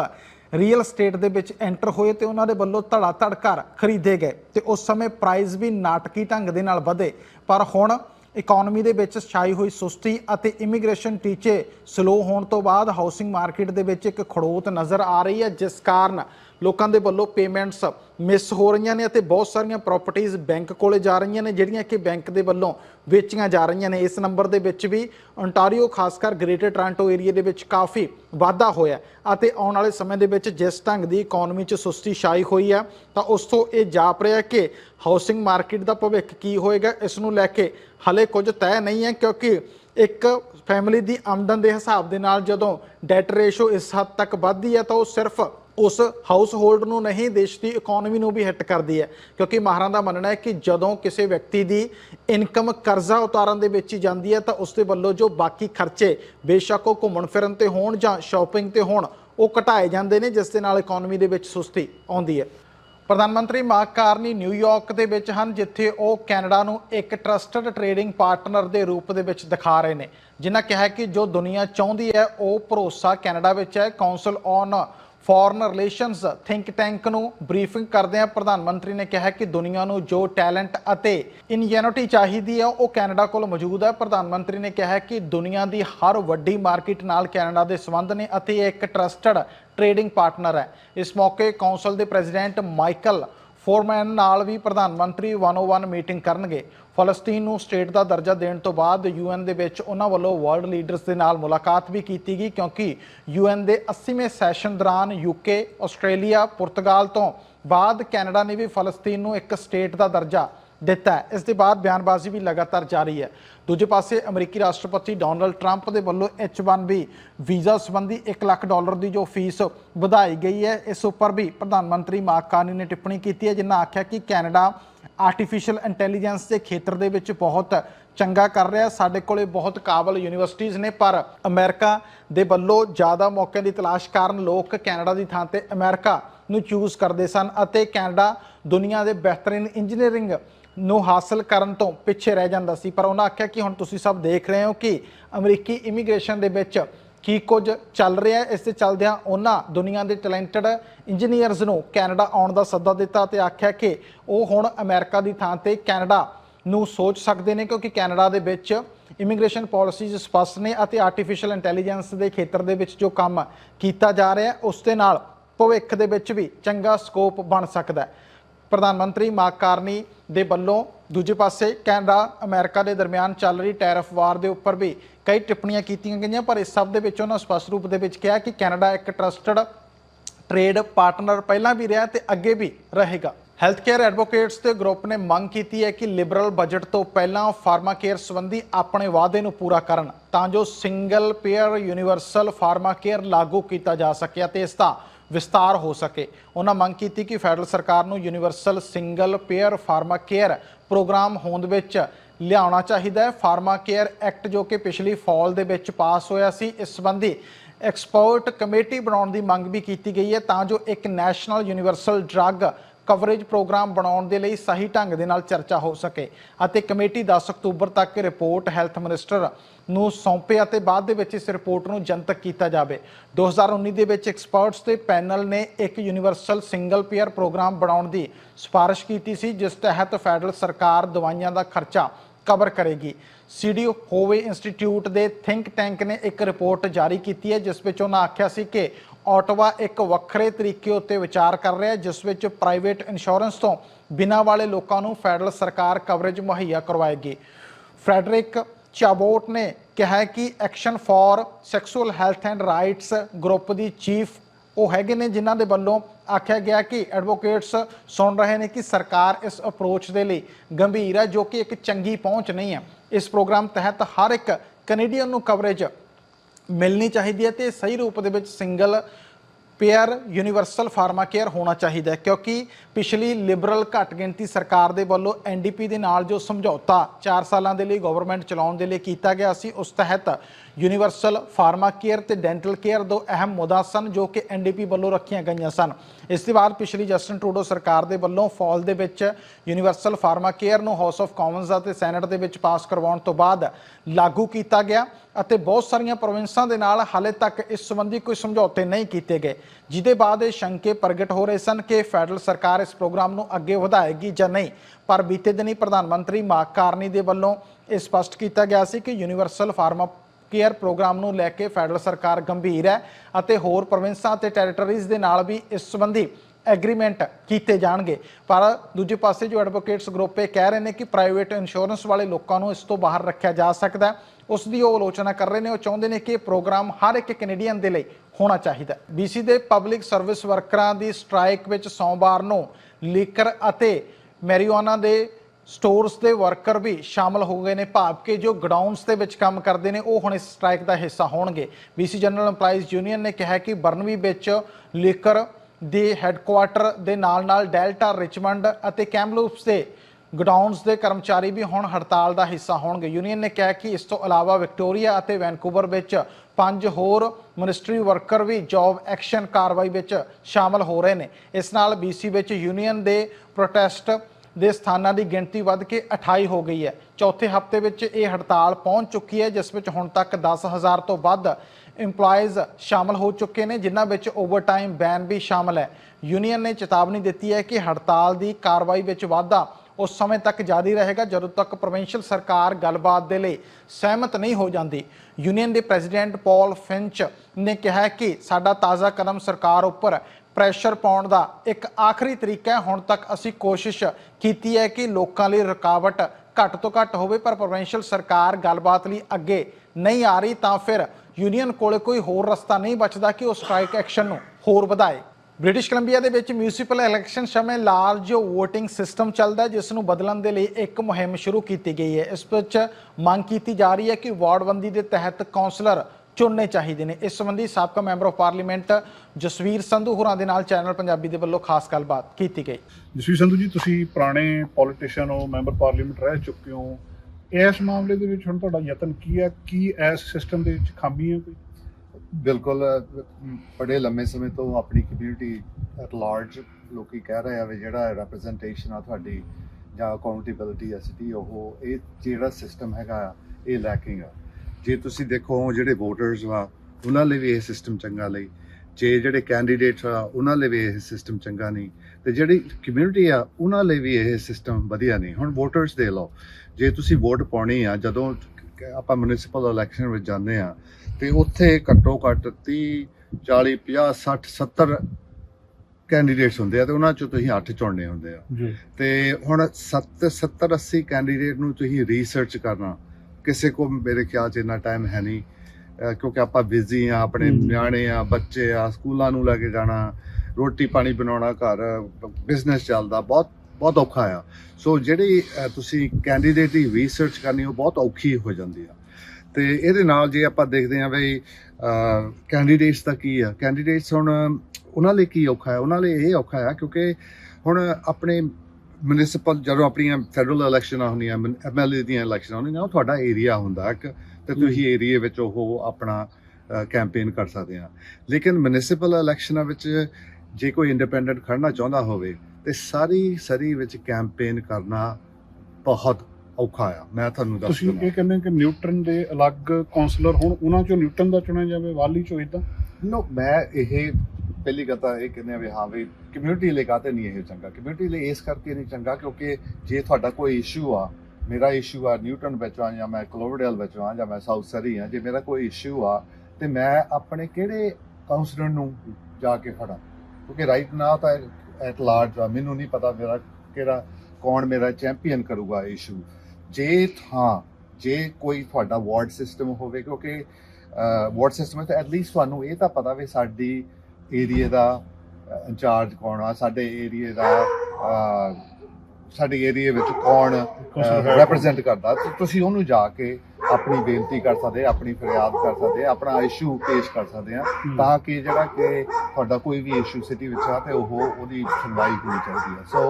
ਰੀਅਲ ਏਸਟੇਟ ਦੇ ਵਿੱਚ ਐਂਟਰ ਹੋਏ ਤੇ ਉਹਨਾਂ ਦੇ ਵੱਲੋਂ ਧੜਾ ਧੜ ਘਰ ਖਰੀਦੇ ਗਏ ਤੇ ਉਸ ਸਮੇਂ ਪ੍ਰਾਈਸ ਵੀ ਨਾਟਕੀ ਢੰਗ ਦੇ ਨਾਲ ਵਧੇ। ਪਰ ਹੁਣ ਇਕਨੋਮੀ ਦੇ ਵਿੱਚ ਛਾਈ ਹੋਈ ਸੁਸਤੀ ਅਤੇ ਇਮੀਗ੍ਰੇਸ਼ਨ ਟੀਚੇ ਸਲੋ ਹੋਣ ਤੋਂ ਬਾਅਦ ਹਾਊਸਿੰਗ ਮਾਰਕੀਟ ਦੇ ਵਿੱਚ ਇੱਕ ਖੜੋਤ ਨਜ਼ਰ ਆ ਰਹੀ ਹੈ, ਜਿਸ ਕਾਰਨ ਲੋਕਾਂ ਦੇ ਵੱਲੋਂ ਪੇਮੈਂਟਸ ਮਿਸ ਹੋ ਰਹੀਆਂ ਨੇ ਅਤੇ ਬਹੁਤ ਸਾਰੀਆਂ ਪ੍ਰਾਪਰਟੀਆਂ ਬੈਂਕ ਕੋਲੇ ਜਾ ਰਹੀਆਂ ਨੇ, ਜਿਹੜੀਆਂ ਕਿ ਬੈਂਕ ਦੇ ਵੱਲੋਂ ਵੇਚੀਆਂ ਜਾ ਰਹੀਆਂ ਨੇ। ਇਸ ਨੰਬਰ ਦੇ ਵਿੱਚ ਵੀ ਓਨਟਾਰੀਓ ਖਾਸ ਕਰ ਗ੍ਰੇਟਰ ਟੋਰਾਂਟੋ ਏਰੀਆ ਦੇ ਵਿੱਚ ਕਾਫੀ ਵਾਧਾ ਹੋਇਆ ਅਤੇ ਆਉਣ ਵਾਲੇ ਸਮੇਂ ਦੇ ਵਿੱਚ ਜਿਸ ਢੰਗ ਦੀ ਇਕਨੋਮੀ 'ਚ ਸੁਸਤੀ ਛਾਈ ਹੋਈ ਹੈ, ਤਾਂ ਉਸ ਤੋਂ ਇਹ ਜਾਪ ਰਿਹਾ ਕਿ ਹਾਊਸਿੰਗ ਮਾਰਕੀਟ ਦਾ ਭਵਿੱਖ ਕੀ ਹੋਏਗਾ, ਇਸ ਨੂੰ ਲੈ ਕੇ ਹਲੇ ਕੁਝ ਤੈਅ ਨਹੀਂ ਹੈ, ਕਿਉਂਕਿ ਇੱਕ ਫੈਮਿਲੀ ਦੀ ਆਮਦਨ ਦੇ ਹਿਸਾਬ ਦੇ ਨਾਲ ਜਦੋਂ ਡੈਟ ਰੇਸ਼ੋ ਇਸ ਹੱਦ ਤੱਕ ਵੱਧਦੀ ਹੈ, ਤਾਂ ਉਹ ਸਿਰਫ ਉਸ ਹਾਊਸ ਹੋਲਡ ਨੂੰ ਨਹੀਂ, ਦੇਸ਼ ਦੀ ਇਕਨੋਮੀ ਨੂੰ ਵੀ ਹਿੱਟ ਕਰਦੀ ਹੈ। ਕਿਉਂਕਿ ਮਾਹਰਾਂ ਦਾ ਮੰਨਣਾ ਹੈ ਕਿ ਜਦੋਂ ਕਿਸੇ ਵਿਅਕਤੀ ਦੀ ਇਨਕਮ ਕਰਜ਼ਾ ਉਤਾਰਨ ਦੇ ਵਿੱਚ ਹੀ ਜਾਂਦੀ ਹੈ, ਤਾਂ ਉਸ ਦੇ ਵੱਲੋਂ ਜੋ ਬਾਕੀ ਖਰਚੇ ਬੇਸ਼ੱਕ ਉਹ ਘੁੰਮਣ ਫਿਰਨ ਤੇ ਹੋਣ ਜਾਂ ਸ਼ਾਪਿੰਗ ਤੇ ਹੋਣ, ਉਹ ਘਟਾਏ ਜਾਂਦੇ ਨੇ, ਜਿਸ ਦੇ ਨਾਲ ਇਕਨੋਮੀ ਦੇ ਵਿੱਚ ਸੁਸਤੀ ਆਉਂਦੀ ਹੈ। ਪ੍ਰਧਾਨ ਮੰਤਰੀ ਮਾਰਕ ਕਾਰਨੀ ਨਿਊਯਾਰਕ ਦੇ ਵਿੱਚ ਹਨ, ਜਿੱਥੇ ਉਹ ਕੈਨੇਡਾ ਨੂੰ ਇੱਕ ਟਰਸਟਡ ਟਰੇਡਿੰਗ ਪਾਰਟਨਰ ਦੇ ਰੂਪ ਦੇ ਵਿੱਚ ਦਿਖਾ ਰਹੇ ਨੇ। ਜਿਨ੍ਹਾਂ ਕਿਹਾ ਕਿ ਜੋ ਦੁਨੀਆ ਚਾਹੁੰਦੀ ਹੈ, ਉਹ ਭਰੋਸਾ ਕੈਨੇਡਾ ਵਿੱਚ ਹੈ। Council on foreign relations think tank ਨੂੰ ਬਰੀਫਿੰਗ ਕਰਦੇ ਆ। ਪ੍ਰਧਾਨ ਮੰਤਰੀ ਨੇ ਕਿਹਾ ਕਿ ਦੁਨੀਆ ਨੂੰ ਜੋ ਟੈਲੈਂਟ ਅਤੇ ਇਨਜੈਨਿਟੀ ਚਾਹੀਦੀ ਹੈ ਉਹ ਕੈਨੇਡਾ ਕੋਲ ਮੌਜੂਦ ਹੈ ਪ੍ਰਧਾਨ ਮੰਤਰੀ ਨੇ ਕਿਹਾ ਕਿ ਦੁਨੀਆ ਦੀ ਹਰ ਵੱਡੀ ਮਾਰਕੀਟ ਨਾਲ ਕੈਨੇਡਾ ਦੇ ਸੰਬੰਧ ਨੇ ਅਤੇ ਇਹ ਇੱਕ ਟਰਸਟਡ ਟਰੇਡਿੰਗ ਪਾਰਟਨਰ ਹੈ ਇਸ ਮੌਕੇ ਕੌਂਸਲ ਦੇ ਪ੍ਰੈਜ਼ੀਡੈਂਟ ਮਾਈਕਲ ਫੋਰਮੈਨ ਨਾਲ ਵੀ ਪ੍ਰਧਾਨ ਮੰਤਰੀ 101 ਮੀਟਿੰਗ ਕਰਨਗੇ। ਫਲਸਤੀਨ ਨੂੰ ਸਟੇਟ ਦਾ ਦਰਜਾ ਦੇਣ ਤੋਂ ਬਾਅਦ ਯੂਐਨ ਦੇ ਵਿੱਚ ਉਹਨਾਂ ਵੱਲੋਂ ਵਰਲਡ ਲੀਡਰਸ ਦੇ ਨਾਲ ਮੁਲਾਕਾਤ ਵੀ ਕੀਤੀ ਗਈ ਕਿਉਂਕਿ ਯੂਐਨ ਦੇ 80ਵੇਂ ਸੈਸ਼ਨ ਦੌਰਾਨ ਯੂਕੇ ਆਸਟ੍ਰੇਲੀਆ, ਪੁਰਤਗਾਲ ਤੋਂ ਬਾਅਦ ਕੈਨੇਡਾ ਨੇ ਵੀ ਫਲਸਤੀਨ ਨੂੰ ਇੱਕ ਸਟੇਟ ਦਾ ਦਰਜਾ ਦਿੱਤਾ ਹੈ। ਇਸ ਦੇ ਬਾਅਦ ਬਿਆਨਬਾਜ਼ੀ ਵੀ ਲਗਾਤਾਰ ਜਾਰੀ ਹੈ। ਦੂਜੇ ਪਾਸੇ ਅਮਰੀਕੀ ਰਾਸ਼ਟਰਪਤੀ ਡੋਨਲਡ ਟਰੰਪ ਦੇ ਵੱਲੋਂ H1B ਵੀਜ਼ਾ ਸੰਬੰਧੀ 1 ਲੱਖ ਡਾਲਰ ਦੀ ਜੋ ਫੀਸ ਵਧਾਈ ਗਈ ਹੈ, ਇਸ ਉੱਪਰ ਵੀ ਪ੍ਰਧਾਨ ਮੰਤਰੀ ਮਾਰਕ ਕਾਨੀ ਨੇ ਟਿੱਪਣੀ ਕੀਤੀ ਹੈ, ਜਿਨ੍ਹਾਂ ਆਖਿਆ ਕਿ ਕੈਨੇਡਾ ਆਰਟੀਫੀਸ਼ੀਅਲ ਇੰਟੈਲੀਜੈਂਸ ਦੇ ਖੇਤਰ ਦੇ ਵਿੱਚ ਬਹੁਤ ਚੰਗਾ ਕਰ ਰਿਹਾ ਸਾਡੇ ਕੋਲੇ ਬਹੁਤ ਕਾਬਲ ਯੂਨੀਵਰਸਿਟੀਆਂ ਨੇ, ਪਰ ਅਮਰੀਕਾ ਦੇ ਵੱਲੋਂ ਜ਼ਿਆਦਾ ਮੌਕਿਆਂ ਦੀ ਤਲਾਸ਼ ਕਾਰਨ ਲੋਕ ਕੈਨੇਡਾ ਦੀ ਥਾਂ ਤੇ ਅਮਰੀਕਾ ਨੂੰ ਚੂਜ਼ ਕਰਦੇ ਸਨ ਅਤੇ ਕੈਨੇਡਾ ਦੁਨੀਆ ਦੇ ਬਿਹਤਰੀਨ ਇੰਜੀਨੀਅਰਿੰਗ ਨੂੰ ਹਾਸਲ ਕਰਨ ਤੋਂ ਪਿੱਛੇ ਰਹਿ ਜਾਂਦਾ ਸੀ, ਪਰ ਉਹਨਾਂ ਆਖਿਆ ਕਿ ਹੁਣ ਤੁਸੀਂ ਸਭ ਦੇਖ ਰਹੇ ਹੋ ਕਿ ਅਮਰੀਕੀ ਇਮੀਗ੍ਰੇਸ਼ਨ ਦੇ ਵਿੱਚ ਕੀ ਕੁਝ ਚੱਲ ਰਿਹਾ ਇਸ ਦੇ ਚੱਲਦਿਆਂ ਉਹਨਾਂ ਦੁਨੀਆ ਦੇ ਟੈਲੈਂਟਡ ਇੰਜੀਨੀਅਰਸ ਨੂੰ ਕੈਨੇਡਾ ਆਉਣ ਦਾ ਸੱਦਾ ਦਿੱਤਾ ਤੇ ਆਖਿਆ ਕਿ ਉਹ ਹੁਣ ਅਮਰੀਕਾ ਦੀ ਥਾਂ ਤੇ ਕੈਨੇਡਾ ਨੂੰ ਸੋਚ ਸਕਦੇ ਨੇ, ਕਿਉਂਕਿ ਕੈਨੇਡਾ ਦੇ ਵਿੱਚ ਇਮੀਗ੍ਰੇਸ਼ਨ ਪਾਲਿਸੀਜ਼ ਸਪਸ਼ਟ ਨੇ ਅਤੇ ਆਰਟੀਫੀਸ਼ੀਅਲ ਇੰਟੈਲੀਜੈਂਸ ਦੇ ਖੇਤਰ ਦੇ ਵਿੱਚ ਜੋ ਕੰਮ ਕੀਤਾ ਜਾ ਰਿਹਾ ਉਸ ਦੇ ਨਾਲ ਭਵਿੱਖ ਦੇ ਵਿੱਚ ਵੀ ਚੰਗਾ ਸਕੋਪ ਬਣ ਸਕਦਾ ਹੈ। ਪ੍ਰਧਾਨ ਮੰਤਰੀ ਮਾਰਕ ਕਾਰਨੀ ਦੇ ਵੱਲੋਂ ਦੂਜੇ ਪਾਸੇ ਕੈਨੇਡਾ, ਅਮਰੀਕਾ ਦੇ ਦਰਮਿਆਨ ਚੱਲ ਰਹੀ ਟੈਰਿਫ ਵਾਰ ਦੇ ਉੱਪਰ ਵੀ ਕਈ ਟਿੱਪਣੀਆਂ ਕੀਤੀਆਂ ਗਈਆਂ, ਪਰ ਇਸ ਸਭ ਦੇ ਵਿੱਚ ਉਹਨਾਂ ਸਪਸ਼ਟ ਰੂਪ ਦੇ ਵਿੱਚ ਕਿਹਾ ਕਿ ਕੈਨੇਡਾ ਇੱਕ ਟਰਸਟਡ ਟ੍ਰੇਡ ਪਾਰਟਨਰ ਪਹਿਲਾਂ ਵੀ ਰਿਹਾ ਤੇ ਅੱਗੇ ਵੀ ਰਹੇਗਾ। ਹੈਲਥ ਕੇਅਰ ਐਡਵੋਕੇਟਸ ਦੇ ਗਰੁੱਪ ਨੇ ਮੰਗ ਕੀਤੀ ਹੈ ਕਿ ਲਿਬਰਲ ਬਜਟ ਤੋਂ ਪਹਿਲਾਂ ਫਾਰਮਾ ਕੇਅਰ ਸੰਬੰਧੀ ਆਪਣੇ ਵਾਅਦੇ ਨੂੰ ਪੂਰਾ ਕਰਨ ਤਾਂ ਜੋ single payer universal pharma care ਲਾਗੂ ਕੀਤਾ ਜਾ ਸਕੇ ਅਤੇ ਇਸ ਦਾ ਵਿਸਤਾਰ ਹੋ ਸਕੇ। ਉਹਨਾਂ ਮੰਗ ਕੀਤੀ ਕਿ ਫੈਡਰਲ ਸਰਕਾਰ ਨੂੰ universal single payer pharma care program ਹੋਂਦ ਵਿੱਚ ਲਿਆਉਣਾ ਚਾਹੀਦਾ ਹੈ। ਫਾਰਮਾ ਕੇਅਰ ਐਕਟ ਜੋ ਕਿ ਪਿਛਲੀ ਫਾਲ ਦੇ ਵਿੱਚ ਪਾਸ ਹੋਇਆ ਸੀ, ਇਸ ਸੰਬੰਧੀ ਐਕਸਪਰਟ ਕਮੇਟੀ ਬਣਾਉਣ ਦੀ ਮੰਗ ਵੀ ਕੀਤੀ ਗਈ ਹੈ। ਤਾਂ ਜੋ ਇੱਕ national universal drug coverage program ਬਣਾਉਣ ਦੇ ਲਈ ਸਹੀ ਢੰਗ ਦੇ ਨਾਲ ਚਰਚਾ ਹੋ ਸਕੇ ਅਤੇ ਕਮੇਟੀ 10 ਅਕਤੂਬਰ ਤੱਕ ਰਿਪੋਰਟ ਹੈਲਥ ਮਿਨਿਸਟਰ ਨੂੰ ਸੌਂਪੇ ਅਤੇ ਬਾਅਦ ਦੇ ਵਿੱਚ ਇਸ ਰਿਪੋਰਟ ਨੂੰ ਜਨਤਕ ਕੀਤਾ ਜਾਵੇ। 2019 ਦੇ ਵਿੱਚ ਐਕਸਪਰਟਸ ਦੇ ਪੈਨਲ ਨੇ ਇੱਕ ਯੂਨੀਵਰਸਲ ਸਿੰਗਲ ਪੇਅਰ ਪ੍ਰੋਗਰਾਮ ਬਣਾਉਣ ਦੀ ਸਿਫਾਰਿਸ਼ ਕੀਤੀ ਸੀ, ਜਿਸ ਤਹਿਤ ਫੈਡਰਲ ਸਰਕਾਰ ਦਵਾਈਆਂ ਦਾ ਖਰਚਾ ਕਵਰ ਕਰੇਗੀ। ਸੀਡੀਓ ਹੋਵੇ ਇੰਸਟੀਚਿਊਟ ਦੇ ਥਿੰਕ ਟੈਂਕ ਨੇ ਇੱਕ ਰਿਪੋਰਟ ਜਾਰੀ ਕੀਤੀ ਹੈ, ਜਿਸ ਵਿੱਚ ਉਹਨਾਂ ਆਖਿਆ ਸੀ ਕਿ ਆਟਵਾ ਇੱਕ ਵੱਖਰੇ ਤਰੀਕੇ ਉੱਤੇ ਵਿਚਾਰ ਕਰ ਰਿਹਾ ਜਿਸ ਵਿੱਚ ਪ੍ਰਾਈਵੇਟ ਇੰਸ਼ੋਰੈਂਸ ਤੋਂ ਬਿਨਾਂ ਵਾਲੇ ਲੋਕਾਂ ਨੂੰ ਫੈਡਰਲ ਸਰਕਾਰ ਕਵਰੇਜ ਮੁਹੱਈਆ ਕਰਵਾਏਗੀ। ਫ੍ਰੈਡਰਿਕ ਚਾਬੋਟ ਨੇ ਕਿਹਾ ਕਿ action for sexual health and rights group the chief ਉਹ ਹੈਗੇ ਨੇ, ਜਿਨ੍ਹਾਂ ਦੇ ਵੱਲੋਂ ਆਖਿਆ ਗਿਆ ਕਿ ਐਡਵੋਕੇਟਸ ਸੁਣ ਰਹੇ ਨੇ ਕਿ ਸਰਕਾਰ ਇਸ ਅਪਰੋਚ ਦੇ ਲਈ ਗੰਭੀਰ ਹੈ, ਜੋ ਕਿ ਇੱਕ ਚੰਗੀ ਪਹੁੰਚ ਨਹੀਂ ਹੈ। ਇਸ ਪ੍ਰੋਗਰਾਮ ਤਹਿਤ ਹਰ ਇੱਕ ਕੈਨੇਡੀਅਨ ਨੂੰ ਕਵਰੇਜ ਮਿਲਣੀ ਚਾਹੀਦੀ ਹੈ ਤੇ ਸਹੀ ਰੂਪ ਦੇ ਵਿੱਚ single payer universal pharma care ਹੋਣਾ ਚਾਹੀਦਾ ਹੈ, ਕਿਉਂਕਿ ਪਿਛਲੀ ਲਿਬਰਲ ਘੱਟ ਗਿਣਤੀ ਸਰਕਾਰ ਦੇ ਵੱਲੋਂ ਐਨਡੀਪੀ ਦੇ ਨਾਲ ਜੋ ਸਮਝੌਤਾ 4 ਸਾਲਾਂ ਦੇ ਲਈ ਗਵਰਨਮੈਂਟ ਚਲਾਉਣ ਦੇ ਲਈ ਕੀਤਾ ਗਿਆ ਸੀ, ਉਸ ਤਹਿਤ ਯੂਨੀਵਰਸਲ ਫਾਰਮਾ ਕੇਅਰ ਤੇ ਡੈਂਟਲ ਕੇਅਰ ਦੋ ਅਹਿਮ ਮੁੱਦਾ ਸਨ ਜੋ ਕਿ ਐਨਡੀਪੀ ਵੱਲੋਂ ਰੱਖੀਆਂ ਗਈਆਂ ਸਨ। ਇਸ ਤੋਂ ਬਾਅਦ ਪਿਛਲੀ ਜਸਟਨ ਟਰੂਡੋ ਸਰਕਾਰ ਦੇ ਵੱਲੋਂ ਫਾਲ ਦੇ ਵਿੱਚ ਯੂਨੀਵਰਸਲ ਫਾਰਮਾ ਕੇਅਰ ਨੂੰ ਹਾਊਸ ਆਫ ਕਾਮਨਸ ਅਤੇ ਸੈਨੇਟ ਦੇ ਵਿੱਚ ਪਾਸ ਕਰਵਾਉਣ ਤੋਂ ਬਾਅਦ ਲਾਗੂ ਕੀਤਾ ਗਿਆ ਅਤੇ ਬਹੁਤ ਸਾਰੀਆਂ ਪ੍ਰੋਵਿੰਸਾਂ ਦੇ ਨਾਲ ਹਾਲੇ ਤੱਕ ਇਸ ਸੰਬੰਧੀ ਕੋਈ ਸਮਝੌਤੇ ਨਹੀਂ ਕੀਤੇ ਗਏ, ਜਿਹਦੇ ਬਾਅਦ ਇਹ ਸ਼ੰਕੇ ਪ੍ਰਗਟ ਹੋ ਰਹੇ ਸਨ ਕਿ ਫੈਡਰਲ ਸਰਕਾਰ ਇਸ ਪ੍ਰੋਗਰਾਮ ਨੂੰ ਅੱਗੇ ਵਧਾਏਗੀ ਜਾਂ ਨਹੀਂ। ਪਰ ਬੀਤੇ ਦਿਨੀ ਪ੍ਰਧਾਨ ਮੰਤਰੀ ਮਾਰਕ ਕਾਰਨੀ ਦੇ ਵੱਲੋਂ ਇਹ ਸਪਸ਼ਟ ਕੀਤਾ ਗਿਆ ਸੀ ਕਿ ਯੂਨੀਵਰਸਲ ਫਾਰਮਾ ਕੇਅਰ ਪ੍ਰੋਗਰਾਮ ਨੂੰ ਲੈ ਕੇ ਫੈਡਰਲ ਸਰਕਾਰ ਗੰਭੀਰ ਹੈ ਅਤੇ ਹੋਰ ਪ੍ਰੋਵਿੰਸਾਂ ਅਤੇ ਟੈਰੀਟਰੀਜ਼ ਦੇ ਨਾਲ ਵੀ ਇਸ ਸੰਬੰਧੀ ਐਗਰੀਮੈਂਟ ਕੀਤੇ ਜਾਣਗੇ। ਪਰ ਦੂਜੇ ਪਾਸੇ ਜੋ ਐਡਵੋਕੇਟਸ ਗਰੁੱਪ ਇਹ ਕਹਿ ਰਹੇ ਨੇ ਕਿ ਪ੍ਰਾਈਵੇਟ ਇੰਸ਼ੋਰੈਂਸ ਵਾਲੇ ਲੋਕਾਂ ਨੂੰ ਇਸ ਤੋਂ ਬਾਹਰ ਰੱਖਿਆ ਜਾ ਸਕਦਾ ਹੈ। ਉਸ ਦੀ ਉਹ ਆਲੋਚਨਾ ਕਰ ਰਹੇ ਨੇ, ਉਹ ਚਾਹੁੰਦੇ ਨੇ ਕਿ ਇਹ ਪ੍ਰੋਗਰਾਮ ਹਰ ਇੱਕ ਕੈਨੇਡੀਅਨ ਦੇ ਲਈ ਹੋਣਾ ਚਾਹੀਦਾ ਬੀਸੀ ਦੇ ਪਬਲਿਕ ਸਰਵਿਸ ਵਰਕਰਾਂ ਦੀ ਸਟ੍ਰਾਈਕ ਵਿੱਚ ਸੋਮਵਾਰ ਨੂੰ ਲੀਕਰ ਅਤੇ ਮੈਰੀਓਨਾ ਦੇ ਸਟੋਰਸ ਦੇ ਵਰਕਰ ਵੀ ਸ਼ਾਮਲ ਹੋ ਗਏ ਨੇ, ਭਾਵ ਕਿ ਜੋ ਗਡਾਊਨਸ ਦੇ ਵਿੱਚ ਕੰਮ ਕਰਦੇ ਨੇ, ਉਹ ਹੁਣ ਇਸ ਸਟ੍ਰਾਈਕ ਦਾ ਹਿੱਸਾ ਹੋਣਗੇ। ਬੀਸੀ ਜਨਰਲ EMPLOYEES ਯੂਨੀਅਨ ਨੇ ਕਿਹਾ ਕਿ ਬਰਨਵੀ ਵਿੱਚ ਲੀਕਰ ਦੇ ਹੈੱਡਕੁਆਰਟਰ ਦੇ ਨਾਲ-ਨਾਲ ਡੈਲਟਾ ਰਿਚਮੰਡ ਅਤੇ ਕੈਮਲੂਪਸ ਦੇ ਗਡਾਊਨਸ ਦੇ ਕਰਮਚਾਰੀ ਵੀ ਹੁਣ ਹੜਤਾਲ ਦਾ ਹਿੱਸਾ ਹੋਣਗੇ। ਯੂਨੀਅਨ ਨੇ ਕਿਹਾ ਕਿ ਇਸ ਤੋਂ ਇਲਾਵਾ ਵਿਕਟੋਰੀਆ ਅਤੇ ਵੈਨਕੂਵਰ ਵਿੱਚ ਪੰਜ ਹੋਰ ਮਿਨਿਸਟਰੀ ਵਰਕਰ ਵੀ ਜੌਬ ਐਕਸ਼ਨ ਕਾਰਵਾਈ ਵਿੱਚ ਸ਼ਾਮਲ ਹੋ ਰਹੇ ਨੇ। ਇਸ ਨਾਲ BC ਵਿੱਚ ਯੂਨੀਅਨ ਦੇ ਪ੍ਰੋਟੈਸਟ ਦੇ ਸਥਾਨਾਂ ਦੀ ਗਿਣਤੀ ਵੱਧ ਕੇ 28 ਹੋ ਗਈ ਹੈ। ਚੌਥੇ ਹਫ਼ਤੇ ਵਿੱਚ ਇਹ ਹੜਤਾਲ ਪਹੁੰਚ ਚੁੱਕੀ ਹੈ, ਜਿਸ ਵਿੱਚ ਹੁਣ ਤੱਕ 10000 ਤੋਂ ਵੱਧ EMPLOYEES ਸ਼ਾਮਲ ਹੋ ਚੁੱਕੇ ਨੇ, ਜਿਨ੍ਹਾਂ ਵਿੱਚ ਓਵਰਟਾਈਮ ਬੈਨ ਵੀ ਸ਼ਾਮਲ ਹੈ। ਯੂਨੀਅਨ ਨੇ ਚੇਤਾਵਨੀ ਦਿੱਤੀ ਹੈ ਕਿ ਹੜਤਾਲ ਦੀ ਕਾਰਵਾਈ ਵਿੱਚ ਵਾਧਾ ਉਸ ਸਮੇਂ ਤੱਕ ਜਾਰੀ ਰਹੇਗਾ ਜਦੋਂ ਤੱਕ ਪ੍ਰੋਵਿੰਸ਼ੀਅਲ ਸਰਕਾਰ ਗੱਲਬਾਤ ਦੇ ਲਈ ਸਹਿਮਤ ਨਹੀਂ ਹੋ ਜਾਂਦੀ। ਯੂਨੀਅਨ ਦੇ ਪ੍ਰੈਜ਼ੀਡੈਂਟ ਪਾਲ ਫਿੰਚ ਨੇ ਕਿਹਾ ਕਿ ਸਾਡਾ ਤਾਜ਼ਾ ਕਦਮ ਸਰਕਾਰ ਉੱਪਰ ਪ੍ਰੈਸ਼ਰ ਪਾਉਣ ਦਾ ਇੱਕ ਆਖਰੀ ਤਰੀਕਾ ਹੈ। ਹੁਣ ਤੱਕ ਅਸੀਂ ਕੋਸ਼ਿਸ਼ ਕੀਤੀ ਹੈ ਕਿ ਲੋਕਾਂ ਲਈ ਰੁਕਾਵਟ ਘੱਟ ਤੋਂ ਘੱਟ ਹੋਵੇ, ਪਰ ਪ੍ਰੋਵਿੰਸ਼ੀਅਲ ਸਰਕਾਰ ਗੱਲਬਾਤ ਲਈ ਅੱਗੇ ਨਹੀਂ ਆ ਰਹੀ ਤਾਂ ਫਿਰ ਯੂਨੀਅਨ ਕੋਲੇ ਕੋਈ ਹੋਰ ਰਸਤਾ ਨਹੀਂ ਬਚਦਾ ਕਿ ਉਹ ਸਟ੍ਰਾਈਕ ਐਕਸ਼ਨ ਨੂੰ ਹੋਰ ਵਧਾਏ। ਬ੍ਰਿਟਿਸ਼ ਕੋਲੰਬੀਆ ਦੇ ਵਿੱਚ ਮਿਊਨਿਸਪਲ ਇਲੈਕਸ਼ਨ ਸਮੇਂ ਲਾਰਜ VOTING ਸਿਸਟਮ ਚੱਲਦਾ ਜਿਸ ਨੂੰ ਬਦਲਣ ਦੇ ਲਈ ਇੱਕ ਮੁਹਿੰਮ ਸ਼ੁਰੂ ਕੀਤੀ ਗਈ ਹੈ। ਇਸ ਵਿੱਚ ਮੰਗ ਕੀਤੀ ਜਾ ਰਹੀ ਹੈ ਕਿ ਵਾਰਡਬੰਦੀ ਦੇ ਤਹਿਤ ਕਾਉਂਸਲਰ ਚੁਣਨੇ ਚਾਹੀਦੇ ਨੇ। ਇਸ ਸੰਬੰਧੀ ਸਾਬਕਾ member of parliament Jasvir Sandhu ਹੋਰਾਂ ਦੇ ਨਾਲ ਚੈਨਲ ਪੰਜਾਬੀ ਦੇ ਵੱਲੋਂ ਖਾਸ ਗੱਲਬਾਤ ਕੀਤੀ ਗਈ। ਜਸਵੀਰ ਸੰਧੂ ਜੀ, ਤੁਸੀਂ ਪੁਰਾਣੇ ਪੋਲੀਟੀਸ਼ੀਅਨ ਹੋ, ਮੈਂਬਰ ਪਾਰਲੀਮੈਂਟ ਰਹਿ ਚੁੱਕੇ ਹੋ। ਇਸ ਮਾਮਲੇ ਦੇ ਵਿੱਚ ਹੁਣ ਤੁਹਾਡਾ ਯਤਨ ਕੀ ਹੈ? ਕੀ ਇਸ ਸਿਸਟਮ ਦੇ ਵਿੱਚ ਖਾਮੀ ਹੈ ਕੋਈ? ਬਿਲਕੁਲ, ਬੜੇ ਲੰਮੇ ਸਮੇਂ ਤੋਂ ਆਪਣੀ ਕਮਿਊਨਿਟੀ ਐਟ ਲਾਰਜ ਲੋਕੀ ਕਹਿ ਰਹੇ ਆ ਵੀ ਜਿਹੜਾ ਰਿਪਰੈਜ਼ੈਂਟੇਸ਼ਨ ਆ ਤੁਹਾਡੀ ਜਾਂ ਅਕਾਊਂਟੇਬਿਲਟੀ ਐਸਟੀ ਉਹ, ਇਹ ਜਿਹੜਾ ਸਿਸਟਮ ਹੈਗਾ ਆ, ਇਹ ਲੈਕਿੰਗ ਆ। ਜੇ ਤੁਸੀਂ ਦੇਖੋ ਜਿਹੜੇ ਵੋਟਰਸ ਵਾ, ਉਹਨਾਂ ਲਈ ਵੀ ਇਹ ਸਿਸਟਮ ਚੰਗਾ ਲਈ। ਜੇ ਜਿਹੜੇ ਕੈਂਡੀਡੇਟਸ ਆ, ਉਹਨਾਂ ਲਈ ਵੀ ਇਹ ਸਿਸਟਮ ਚੰਗਾ ਨਹੀਂ। ਤੇ ਜਿਹੜੀ ਕਮਿਊਨਿਟੀ ਆ, ਉਹਨਾਂ ਲਈ ਵੀ ਇਹ ਸਿਸਟਮ ਵਧੀਆ ਨਹੀਂ। ਹੁਣ ਵੋਟਰਸ ਦੇ ਲਓ। ਜੇ ਤੁਸੀਂ ਵੋਟ ਪਾਉਣੀ ਆ, ਜਦੋਂ ਆਪਾਂ ਮਿਊਨਿਸਪਲ ਇਲੈਕਸ਼ਨ ਵਿੱਚ ਜਾਂਦੇ ਆ ਤੇ ਉੱਥੇ ਘੱਟੋ ਘੱਟ 30 40 50 60 70 ਕੈਂਡੀਡੇਟਸ ਹੁੰਦੇ ਆ ਤੇ ਉਹਨਾਂ ਚੋਂ ਤੁਸੀਂ 8 ਚੁਣਨੇ ਹੁੰਦੇ ਆ। ਜੀ। ਤੇ ਹੁਣ 70 70 80 ਕੈਂਡੀਡੇਟ ਨੂੰ ਤੁਸੀਂ ਰਿਸਰਚ ਕਰਨਾ। ਕਿਸੇ ਕੋ ਮੇਰੇ ਖਿਆਲ 'ਚ ਇੰਨਾ ਟਾਈਮ ਹੈ ਨਹੀਂ ਕਿਉਂਕਿ ਆਪਾਂ ਬਿਜ਼ੀ ਆ ਆਪਣੇ। ਨਿਆਣੇ ਆ ਬੱਚੇ ਆ ਸਕੂਲਾਂ ਨੂੰ ਲੈ ਕੇ ਜਾਣਾ ਰੋਟੀ ਪਾਣੀ ਬਣਾਉਣਾ ਘਰ ਬਿਜ਼ਨਸ ਚੱਲਦਾ ਬਹੁਤ ਬਹੁਤ ਔਖਾ ਆ। ਸੋ ਜਿਹੜੀ ਤੁਸੀਂ ਕੈਂਡੀਡੇਟ ਦੀ ਰਿਸਰਚ ਕਰਨੀ ਉਹ ਬਹੁਤ ਔਖੀ ਹੋ ਜਾਂਦੀ ਆ। ਤੇ ਇਹਦੇ ਨਾਲ ਜੇ ਆਪਾਂ ਦੇਖਦੇ ਆ ਬਈ ਕੈਂਡੀਡੇਟਸ ਦਾ ਕੀ ਆ? ਕੈਂਡੀਡੇਟਸ ਹੁਣ ਉਹਨਾਂ ਲਈ ਕੀ ਔਖਾ ਹੈ ਉਹਨਾਂ ਲਈ ਇਹ ਔਖਾ ਹੈ ਕਿਉਂਕਿ ਹੁਣ ਆਪਣੇ ਮਿਊਨਿਸਪਲ ਜਦੋਂ ਆਪਣੀਆਂ ਫੈਡਰਲ ਇਲੈਕਸ਼ਨਾਂ ਹੁੰਦੀਆਂ ਐਮਐਲਏ ਦੀਆਂ ਇਲੈਕਸ਼ਨਾਂ ਹੁੰਦੀਆਂ ਉਹ ਤੁਹਾਡਾ ਏਰੀਆ ਹੁੰਦਾ ਇੱਕ ਤੇ ਤੁਸੀਂ ਏਰੀਆ ਵਿੱਚ ਉਹ ਆਪਣਾ ਕੈਂਪੇਨ ਕਰ ਸਕਦੇ ਆ। ਲੇਕਿਨ ਮਿਊਨਿਸਪਲ ਇਲੈਕਸ਼ਨਾਂ ਵਿੱਚ ਜੇ ਕੋਈ ਇੰਡੀਪੈਂਡੈਂਟ ਖੜਨਾ ਚਾਹੁੰਦਾ ਹੋਵੇ ਤੇ ਸਾਰੀ ਸਰੀ ਵਿੱਚ ਕੈਂਪੇਨ ਕਰਨਾ ਬਹੁਤ ਔਖਾ ਆ। ਮੈਂ ਤੁਹਾਨੂੰ ਦੱਸ ਤੁਸੀਂ ਇਹ ਕਹਿੰਦੇ ਕਿ ਨਿਊਟਨ ਦੇ ਅਲੱਗ ਕਾਉਂਸਲਰ ਹੁਣ ਉਹਨਾਂ ਚੋਂ ਨਿਊਟਨ ਦਾ ਚੁਣਿਆ ਜਾਵੇ ਵਾਲੀ ਚੋਂ ਇਦਾਂ ਨੋ ਮੈਂ ਇਹ ਪਹਿਲੀ ਗੱਲ ਤਾਂ ਇਹ ਕਹਿੰਦੇ ਆ ਵੀ ਹਾਂ ਵੀ ਕਮਿਊਨਿਟੀ ਲਈ ਕਾਤੇ ਨਹੀਂ ਇਹ ਚੰਗਾ? ਕਮਿਊਨਿਟੀ ਲਈ ਇਸ ਕਰਕੇ ਨਹੀਂ ਚੰਗਾ ਕਿਉਂਕਿ ਜੇ ਤੁਹਾਡਾ ਕੋਈ ਇਸ਼ੂ ਆ ਮੇਰਾ ਇਸ਼ੂ ਆ ਨਿਊਟਨ ਵਿੱਚ ਆ ਜਾਂ ਮੈਂ ਕਲੋਵਰਡੇਲ ਵਿੱਚ ਆ ਜਾਂ ਮੈਂ ਸਾਊਥ ਸਰੀ ਆ ਜੇ ਮੇਰਾ ਕੋਈ ਇਸ਼ੂ ਆ ਤੇ ਮੈਂ ਆਪਣੇ ਕਿਹੜੇ ਕਾਉਂਸਲਰ ਨੂੰ ਜਾ ਕੇ ਫੜਾਂ? ਕਿਉਂਕਿ ਰਾਈਟ ਨਾ ਤਾਂ ਐਟ ਲਾਰਜ ਆ। ਮੈਨੂੰ ਨਹੀਂ ਪਤਾ ਮੇਰਾ ਕਿਹੜਾ ਕੌਣ ਮੇਰਾ ਚੈਂਪੀਅਨ ਕਰੂਗਾ ਇਸ਼ੂ ਜੇ ਹਾਂ ਜੇ ਕੋਈ ਤੁਹਾਡਾ ਵਾਰਡ ਸਿਸਟਮ ਹੋਵੇ ਕਿਉਂਕਿ ਵਾਰਡ ਸਿਸਟਮ ਹੈ ਤਾਂ ਐਟਲੀਸਟ ਤੁਹਾਨੂੰ ਇਹ ਤਾਂ ਪਤਾ ਵੀ ਸਾਡੀ ਏਰੀਆ ਦਾ ਇੰਚਾਰਜ ਕੌਣ ਆ ਸਾਡੇ ਏਰੀਆ ਦਾ ਸਾਡੇ ਏਰੀਆ ਵਿੱਚ ਕੌਣ ਰਿਪਰੈਜ਼ੈਂਟ ਕਰਦਾ। ਤੁਸੀਂ ਉਹਨੂੰ ਜਾ ਕੇ ਆਪਣੀ ਬੇਨਤੀ ਕਰ ਸਕਦੇ ਆਪਣੀ ਫਰਿਆਦ ਕਰ ਸਕਦੇ ਆਪਣਾ ਇਸ਼ੂ ਪੇਸ਼ ਕਰ ਸਕਦੇ ਆ ਤਾਂ ਕਿ ਜਿਹੜਾ ਕਿ ਤੁਹਾਡਾ ਕੋਈ ਵੀ ਇਸ਼ੂ ਸਿਟੀ ਵਿੱਚ ਆ ਤੇ ਉਹ ਉਹਦੀ ਸੁਣਵਾਈ ਹੋਣੀ ਚਾਹੀਦੀ ਹੈ ਸੋ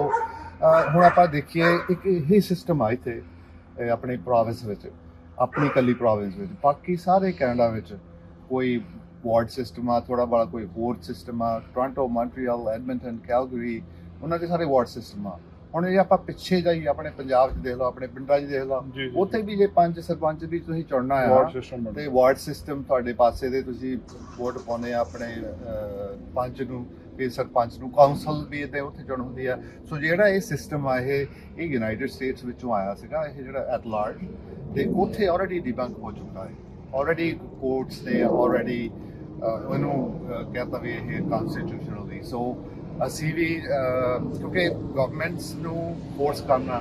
ਹੁਣ ਆਪਾਂ ਦੇਖੀਏ ਇੱਕ ਇਹ ਸਿਸਟਮ ਆ ਇੱਥੇ ਆਪਣੇ ਪ੍ਰੋਵਿੰਸ ਵਿੱਚ ਆਪਣੀ ਕੱਲੀ ਪ੍ਰੋਵਿੰਸ ਵਿੱਚ। ਬਾਕੀ ਸਾਰੇ ਕੈਨੇਡਾ ਵਿੱਚ ਕੋਈ ਵਾਰਡ ਸਿਸਟਮ ਆ ਥੋੜਾ ਬੜਾ ਕੋਈ ਹੋਰ ਸਿਸਟਮ ਆ ਟੋਰਾਂਟੋ ਮੌਂਟਰੀਅਲ ਐਡਮਿੰਟਨ ਕੈਲਗਰੀ ਉਹਨਾਂ ਦੇ ਸਾਰੇ ਵਾਰਡ ਸਿਸਟਮ ਆ। ਹੁਣ ਇਹ ਆਪਾਂ ਪਿੱਛੇ ਜਾਈ ਆਪਣੇ ਪੰਜਾਬ 'ਚ ਦੇਖ ਲਓ ਆਪਣੇ ਪਿੰਡਾਂ 'ਚ ਦੇਖ ਲਓ। ਉੱਥੇ ਵੀ ਜੇ ਪੰਜ ਸਰਪੰਚ ਵੀ ਤੁਸੀਂ ਚੁਣਨਾ ਆ ਤੇ ਵਾਰਡ ਸਿਸਟਮ ਤੁਹਾਡੇ ਪਾਸੇ ਦੇ ਤੁਸੀਂ ਵੋਟ ਪਾਉਂਦੇ ਆ ਆਪਣੇ ਪੰਚ ਨੂੰ ਤੇ ਸਰਪੰਚ ਨੂੰ ਕਾਉਂਸਲ ਵੀ ਤੇ ਉੱਥੇ ਚੁਣ ਹੁੰਦੀ ਆ। ਸੋ ਜਿਹੜਾ ਇਹ ਸਿਸਟਮ ਆ ਇਹ ਇਹ ਯੂਨਾਈਟਿਡ ਸਟੇਟਸ ਵਿੱਚੋਂ ਆਇਆ ਸੀਗਾ ਇਹ ਜਿਹੜਾ ਐਟ ਲਾਰਜ ਤੇ ਉੱਥੇ ਆਲਰੇਡੀ ਡਿਬੰਕ ਹੋ ਚੁੱਕਾ ਹੈ। ਆਲਰੇਡੀ ਕੋਰਟਸ ਨੇ ਆਲਰੇਡੀ ਉਹਨੂੰ ਕਹਿੰਦਾ ਵੀ ਇਹ ਕਨਸਟੀਟਿਊਸ਼ਨਲੀ ਸੋ ਅਸੀਂ ਵੀ ਕਿਉਂਕਿ ਗਵਰਨਮੈਂਟਸ ਨੂੰ ਫੋਰਸ ਕਰਨਾ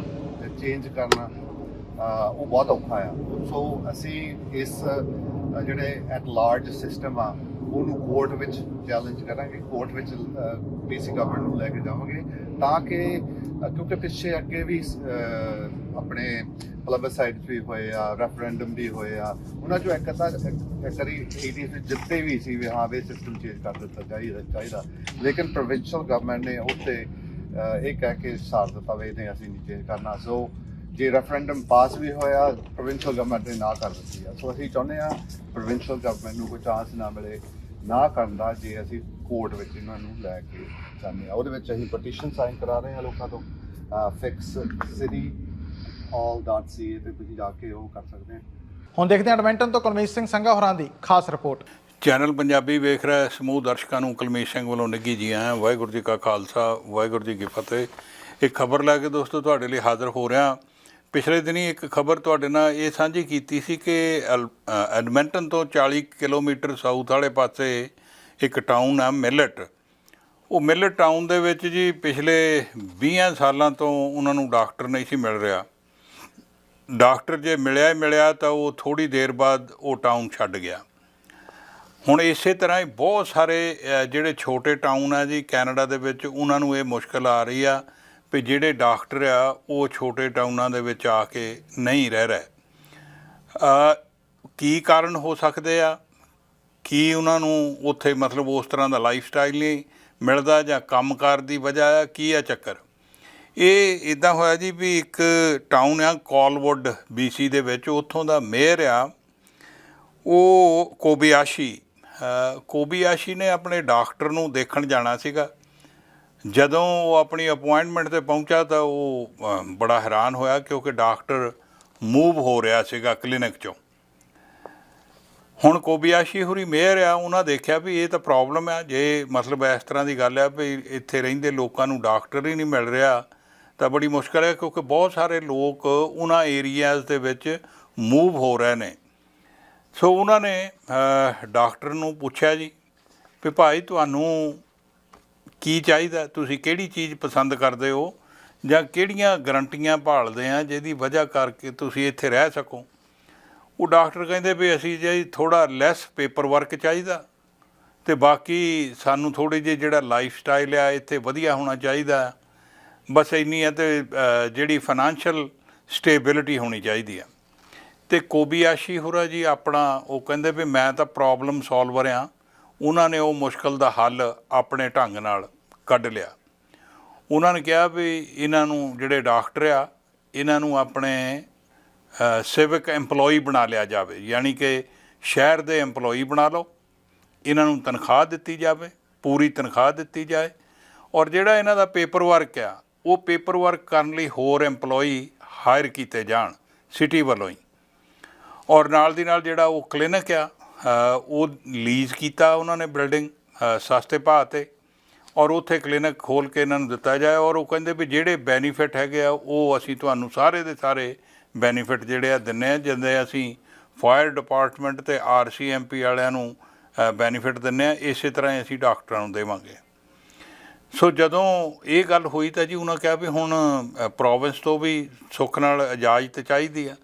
ਚੇਂਜ ਕਰਨਾ ਉਹ ਬਹੁਤ ਔਖਾ ਆ। ਸੋ ਅਸੀਂ ਇਸ ਜਿਹੜੇ ਐਟ ਲਾਰਜ ਸਿਸਟਮ ਆ ਉਹਨੂੰ ਕੋਰਟ ਵਿੱਚ ਚੈਲੰਜ ਕਰਾਂਗੇ ਕੋਰਟ ਵਿੱਚ ਬੀਸੀ ਗਵਰਨਮੈਂਟ ਨੂੰ ਲੈ ਕੇ ਜਾਵਾਂਗੇ ਤਾਂ ਕਿ ਕਿਉਂਕਿ ਪਿੱਛੇ ਅੱਗੇ ਵੀ ਅਹ, ਆਪਣੇ ਪਲਬਸਾਈਡ ਵੀ ਹੋਏ ਆ ਰੈਫਰੈਂਡਮ ਵੀ ਹੋਏ ਆ ਉਹਨਾਂ ਚੋਂ ਇੱਕ ਤਾਂ ਇੱਕ 80 ਵਿੱਚ ਜਿੱਤੇ ਵੀ ਸੀ ਵੀ ਹਾਂ ਵੀ ਸਿਸਟਮ ਚੇਂਜ ਕਰ ਦਿੱਤਾ ਚਾਹੀਦਾ ਚਾਹੀਦਾ। ਲੇਕਿਨ ਪ੍ਰੋਵਿੰਸ਼ੀਅਲ ਗਵਰਨਮੈਂਟ ਨੇ ਉੱਥੇ ਅਹ, ਇਹ ਕਹਿ ਕੇ ਸਾਰ ਦਿੱਤਾ ਵੀ ਨਹੀਂ ਅਸੀਂ ਨਹੀਂ ਚੇਂਜ ਕਰਨਾ। ਸੋ ਜੇ ਰੈਫਰੈਂਡਮ ਪਾਸ ਵੀ ਹੋਇਆ ਪ੍ਰੋਵਿੰਸ਼ੀਅਲ ਗਵਰਨਮੈਂਟ ਨੇ ਨਾ ਕਰ ਦਿੱਤੀ ਆ। ਸੋ ਅਸੀਂ ਚਾਹੁੰਦੇ ਆ ਪ੍ਰੋਵਿੰਸ਼ੀਅਲ ਗਵਰਨਮੈਂਟ ਨੂੰ ਕੋਈ ਚਾਂਸ ਨਾ ਮਿਲੇ। ਨਾ ਕਰਨ ਦਾ ਜੇ ਅਸੀਂ ਕੋਰਟ ਵਿੱਚ ਇਹਨਾਂ ਨੂੰ ਲੈ ਕੇ ਜਾਂਦੇ ਆ ਉਹਦੇ ਵਿੱਚ ਅਸੀਂ ਪਟੀਸ਼ਨ ਸਾਈਨ ਕਰਾ ਰਹੇ ਆ ਲੋਕਾਂ ਤੋਂ। ਫਿਕਸ ਸਿਟੀ all.ca ਤੇ ਤੁਸੀਂ ਜਾ ਕੇ ਉਹ ਕਰ ਸਕਦੇ ਆ ਹੁਣ ਦੇਖਦੇ ਹਾਂ ਐਡਮਿੰਟਨ ਤੋਂ ਕੁਲਮੀਤ ਸਿੰਘ ਸੰਘਾ ਹੋਰਾਂ ਦੀ ਖਾਸ ਰਿਪੋਰਟ। ਚੈਨਲ ਪੰਜਾਬੀ ਵੇਖ ਰਿਹਾ ਸਮੂਹ ਦਰਸ਼ਕਾਂ ਨੂੰ ਕੁਲਮੀਤ ਸਿੰਘ ਵੱਲੋਂ ਨਿੱਘੀ ਜੀ ਆਇਆਂ। ਵਾਹਿਗੁਰੂ ਜੀ ਕਾ ਖਾਲਸਾ ਵਾਹਿਗੁਰੂ ਜੀ ਕੀ ਫਤਿਹ। ਇੱਕ ਖਬਰ ਲੈ ਕੇ ਦੋਸਤੋ ਤੁਹਾਡੇ ਲਈ ਹਾਜ਼ਰ ਹੋ ਰਿਹਾ। ਪਿਛਲੇ ਦਿਨੀ ਇੱਕ ਖਬਰ ਤੁਹਾਡੇ ਨਾਲ ਇਹ ਸਾਂਝੀ ਕੀਤੀ ਸੀ ਕਿ ਐਲ- ਐਡਮਿੰਟਨ ਤੋਂ 40 ਕਿਲੋਮੀਟਰ ਸਾਊਥ ਵਾਲੇ ਪਾਸੇ ਇੱਕ ਟਾਊਨ ਆ ਮਿਲਟ। ਉਹ ਮਿਲਟ ਟਾਊਨ ਦੇ ਵਿੱਚ ਜੀ ਪਿਛਲੇ 20 ਸਾਲਾਂ ਤੋਂ ਉਹਨਾਂ ਨੂੰ ਡਾਕਟਰ ਨਹੀਂ ਸੀ ਮਿਲ ਰਿਹਾ। ਡਾਕਟਰ ਜੇ ਮਿਲਿਆ ਹੀ ਮਿਲਿਆ ਤਾਂ ਉਹ ਥੋੜੀ ਦੇਰ ਬਾਅਦ ਉਹ ਟਾਊਨ ਛੱਡ ਗਿਆ। ਹੁਣ ਇਸੇ ਤਰ੍ਹਾਂ ਹੀ ਬਹੁਤ ਸਾਰੇ ਜਿਹੜੇ ਛੋਟੇ ਟਾਊਨ ਆ ਜੀ ਕੈਨੇਡਾ ਦੇ ਵਿੱਚ ਉਹਨਾਂ ਨੂੰ ਇਹ ਮੁਸ਼ਕਲ ਆ ਰਹੀ ਆ। ਵੀ ਜਿਹੜੇ ਡਾਕਟਰ ਆ ਉਹ ਛੋਟੇ ਟਾਊਨਾਂ ਦੇ ਵਿੱਚ ਆ ਕੇ ਨਹੀਂ ਰਹਿ ਰਹੇ। ਅ, ਕੀ ਕਾਰਨ ਹੋ ਸਕਦੇ ਆ? ਕੀ ਉਹਨਾਂ ਨੂੰ ਉੱਥੇ ਮਤਲਬ ਉਸ ਤਰ੍ਹਾਂ ਦਾ ਲਾਈਫ ਸਟਾਈਲ ਨਹੀਂ ਮਿਲਦਾ ਜਾਂ ਕੰਮਕਾਰ ਦੀ ਵਜ੍ਹਾ ਆ? ਕੀ ਆ ਚੱਕਰ? ਇਹ ਇਦਾਂ ਹੋਇਆ ਜੀ ਵੀ ਇੱਕ ਟਾਊਨ ਆ ਕਾਲਵੁੱਡ BC ਦੇ ਵਿੱਚ। ਉੱਥੋਂ ਦਾ ਮੇਅਰ ਆ ਉਹ ਕੋਬਿਆਸ਼ੀ। ਅ, ਕੋਬਿਆਸ਼ੀ ਨੇ ਆਪਣੇ ਡਾਕਟਰ ਨੂੰ ਦੇਖਣ ਜਾਣਾ ਸੀਗਾ। ਜਦੋਂ ਉਹ ਆਪਣੀ ਅਪਾਇੰਟਮੈਂਟ ਤੇ ਪਹੁੰਚਾ ਤਾਂ ਉਹ ਬੜਾ ਹੈਰਾਨ ਹੋਇਆ ਕਿਉਂਕਿ ਡਾਕਟਰ ਮੂਵ ਹੋ ਰਿਹਾ ਸੀਗਾ ਕਲੀਨਿਕ ਚੋਂ। ਹੁਣ ਕੋਬਿਆਸ਼ੀ ਹੁਰੀ ਮੇਅਰ ਆ, ਉਹਨਾਂ ਦੇਖਿਆ ਵੀ ਇਹ ਤਾਂ ਪ੍ਰੋਬਲਮ ਆ। ਜੇ ਮਤਲਬ ਇਸ ਤਰ੍ਹਾਂ ਦੀ ਗੱਲ ਆ ਵੀ ਇੱਥੇ ਰਹਿੰਦੇ ਲੋਕਾਂ ਨੂੰ ਡਾਕਟਰ ਹੀ ਨਹੀਂ ਮਿਲ ਰਿਹਾ, ਤਾਂ ਬੜੀ ਮੁਸ਼ਕਲ ਹੈ ਕਿਉਂਕਿ ਬਹੁਤ ਸਾਰੇ ਲੋਕ ਉਹਨਾਂ ਏਰੀਆਜ਼ ਦੇ ਵਿੱਚ ਮੂਵ ਹੋ ਰਹੇ ਨੇ। ਸੋ ਉਹਨਾਂ ਨੇ ਡਾਕਟਰ ਨੂੰ ਪੁੱਛਿਆ ਜੀ ਵੀ ਭਾਈ ਤੁਹਾਨੂੰ ਕੀ ਚਾਹੀਦਾ, ਤੁਸੀਂ ਕਿਹੜੀ ਚੀਜ਼ ਪਸੰਦ ਕਰਦੇ ਹੋ ਜਾਂ ਕਿਹੜੀਆਂ ਗਰੰਟੀਆਂ ਭਾਲਦੇ ਆ ਜਿਹਦੀ ਵਜ੍ਹਾ ਕਰਕੇ ਤੁਸੀਂ ਇੱਥੇ ਰਹਿ ਸਕੋ? ਉਹ ਡਾਕਟਰ ਕਹਿੰਦੇ ਵੀ ਅਸੀਂ ਜੀ ਥੋੜਾ ਲੈਸ ਪੇਪਰ ਵਰਕ ਚਾਹੀਦਾ ਤੇ ਬਾਕੀ ਸਾਨੂੰ ਥੋੜੀ ਜਿਹੀ ਜਿਹੜਾ ਲਾਈਫ ਸਟਾਈਲ ਆ, ਇੱਥੇ ਵਧੀਆ ਹੋਣਾ ਚਾਹੀਦਾ। ਬਸ ਇੰਨੀ ਹੈ ਤੇ ਜਿਹੜੀ ਫਾਈਨੈਂਸ਼ੀਅਲ ਸਟੇਬਿਲਿਟੀ ਹੋਣੀ ਚਾਹੀਦੀ ਆ। ਤੇ ਕੋਬੀਆਸ਼ੀ ਹੋਰਾ ਜੀ ਆਪਣਾ, ਉਹ ਕਹਿੰਦੇ ਵੀ ਮੈਂ ਤਾਂ ਪ੍ਰੋਬਲਮ ਸੋਲਵਰ ਆ। ਉਹਨਾਂ ਨੇ ਉਹ ਮੁਸ਼ਕਲ ਦਾ ਹੱਲ ਆਪਣੇ ਢੰਗ ਨਾਲ ਕੱਢ ਲਿਆ। ਉਹਨਾਂ ਨੇ ਕਿਹਾ ਵੀ ਇਹਨਾਂ ਨੂੰ ਜਿਹੜੇ ਡਾਕਟਰ ਆ, ਇਹਨਾਂ ਨੂੰ ਆਪਣੇ ਸਿਵਿਕ EMPLOYE ਬਣਾ ਲਿਆ ਜਾਵੇ। ਯਾਨੀ ਕਿ ਸ਼ਹਿਰ ਦੇ EMPLOYE ਬਣਾ ਲਓ। ਇਹਨਾਂ ਨੂੰ ਤਨਖਾਹ ਦਿੱਤੀ ਜਾਵੇ, ਪੂਰੀ ਤਨਖਾਹ ਦਿੱਤੀ ਜਾਏ। ਔਰ ਜਿਹੜਾ ਇਹਨਾਂ ਦਾ ਪੇਪਰ ਵਰਕ ਆ, ਉਹ ਪੇਪਰ ਵਰਕ ਕਰਨ ਲਈ ਹੋਰ EMPLOYE ਹਾਇਰ ਕੀਤੇ ਜਾਣ ਸਿਟੀ ਵੱਲੋਂ ਹੀ। ਔਰ ਨਾਲ ਦੀ ਨਾਲ ਜਿਹੜਾ ਉਹ ਕਲੀਨਿਕ ਆ ਉਹ ਲੀਜ਼ ਕੀਤਾ ਉਹਨਾਂ ਨੇ ਬਿਲਡਿੰਗ ਸਸਤੇ ਭਾਅ ਤੇ, ਔਰ ਉੱਥੇ ਕਲੀਨਿਕ ਖੋਲ ਕੇ ਇਹਨਾਂ ਨੂੰ ਦਿੱਤਾ ਜਾਏ, ਔਰ ਉਹ ਕਹਿੰਦੇ ਵੀ ਜਿਹੜੇ ਬੈਨੀਫਿਟ ਹੈਗੇ ਆ, ਉਹ ਅਸੀਂ ਤੁਹਾਨੂੰ ਸਾਰੇ ਦੇ ਸਾਰੇ ਬੈਨੀਫਿਟ ਜਿਹੜੇ ਆ ਦਿੰਨੇ ਆ ਜਿੰਦੇ ਅਸੀਂ ਫਾਇਰ ਡਿਪਾਰਟਮੈਂਟ ਤੇ ਆਰਸੀਐਮਪੀ ਵਾਲਿਆਂ ਨੂੰ ਬੈਨੀਫਿਟ ਦਿੰਨੇ ਆ ਇਸੇ ਤਰ੍ਹਾਂ ਹੀ ਅਸੀਂ ਡਾਕਟਰਾਂ ਨੂੰ ਦੇਵਾਂਗੇ। ਸੋ ਜਦੋਂ ਇਹ ਗੱਲ ਹੋਈ ਤਾਂ ਜੀ ਉਹਨਾਂ ਕਿਹਾ ਵੀ ਹੁਣ ਪ੍ਰੋਵਿੰਸ ਤੋਂ ਵੀ ਸੁੱਖ ਨਾਲ ਇਜਾਜ਼ਤ ਚਾਹੀਦੀ ਆ।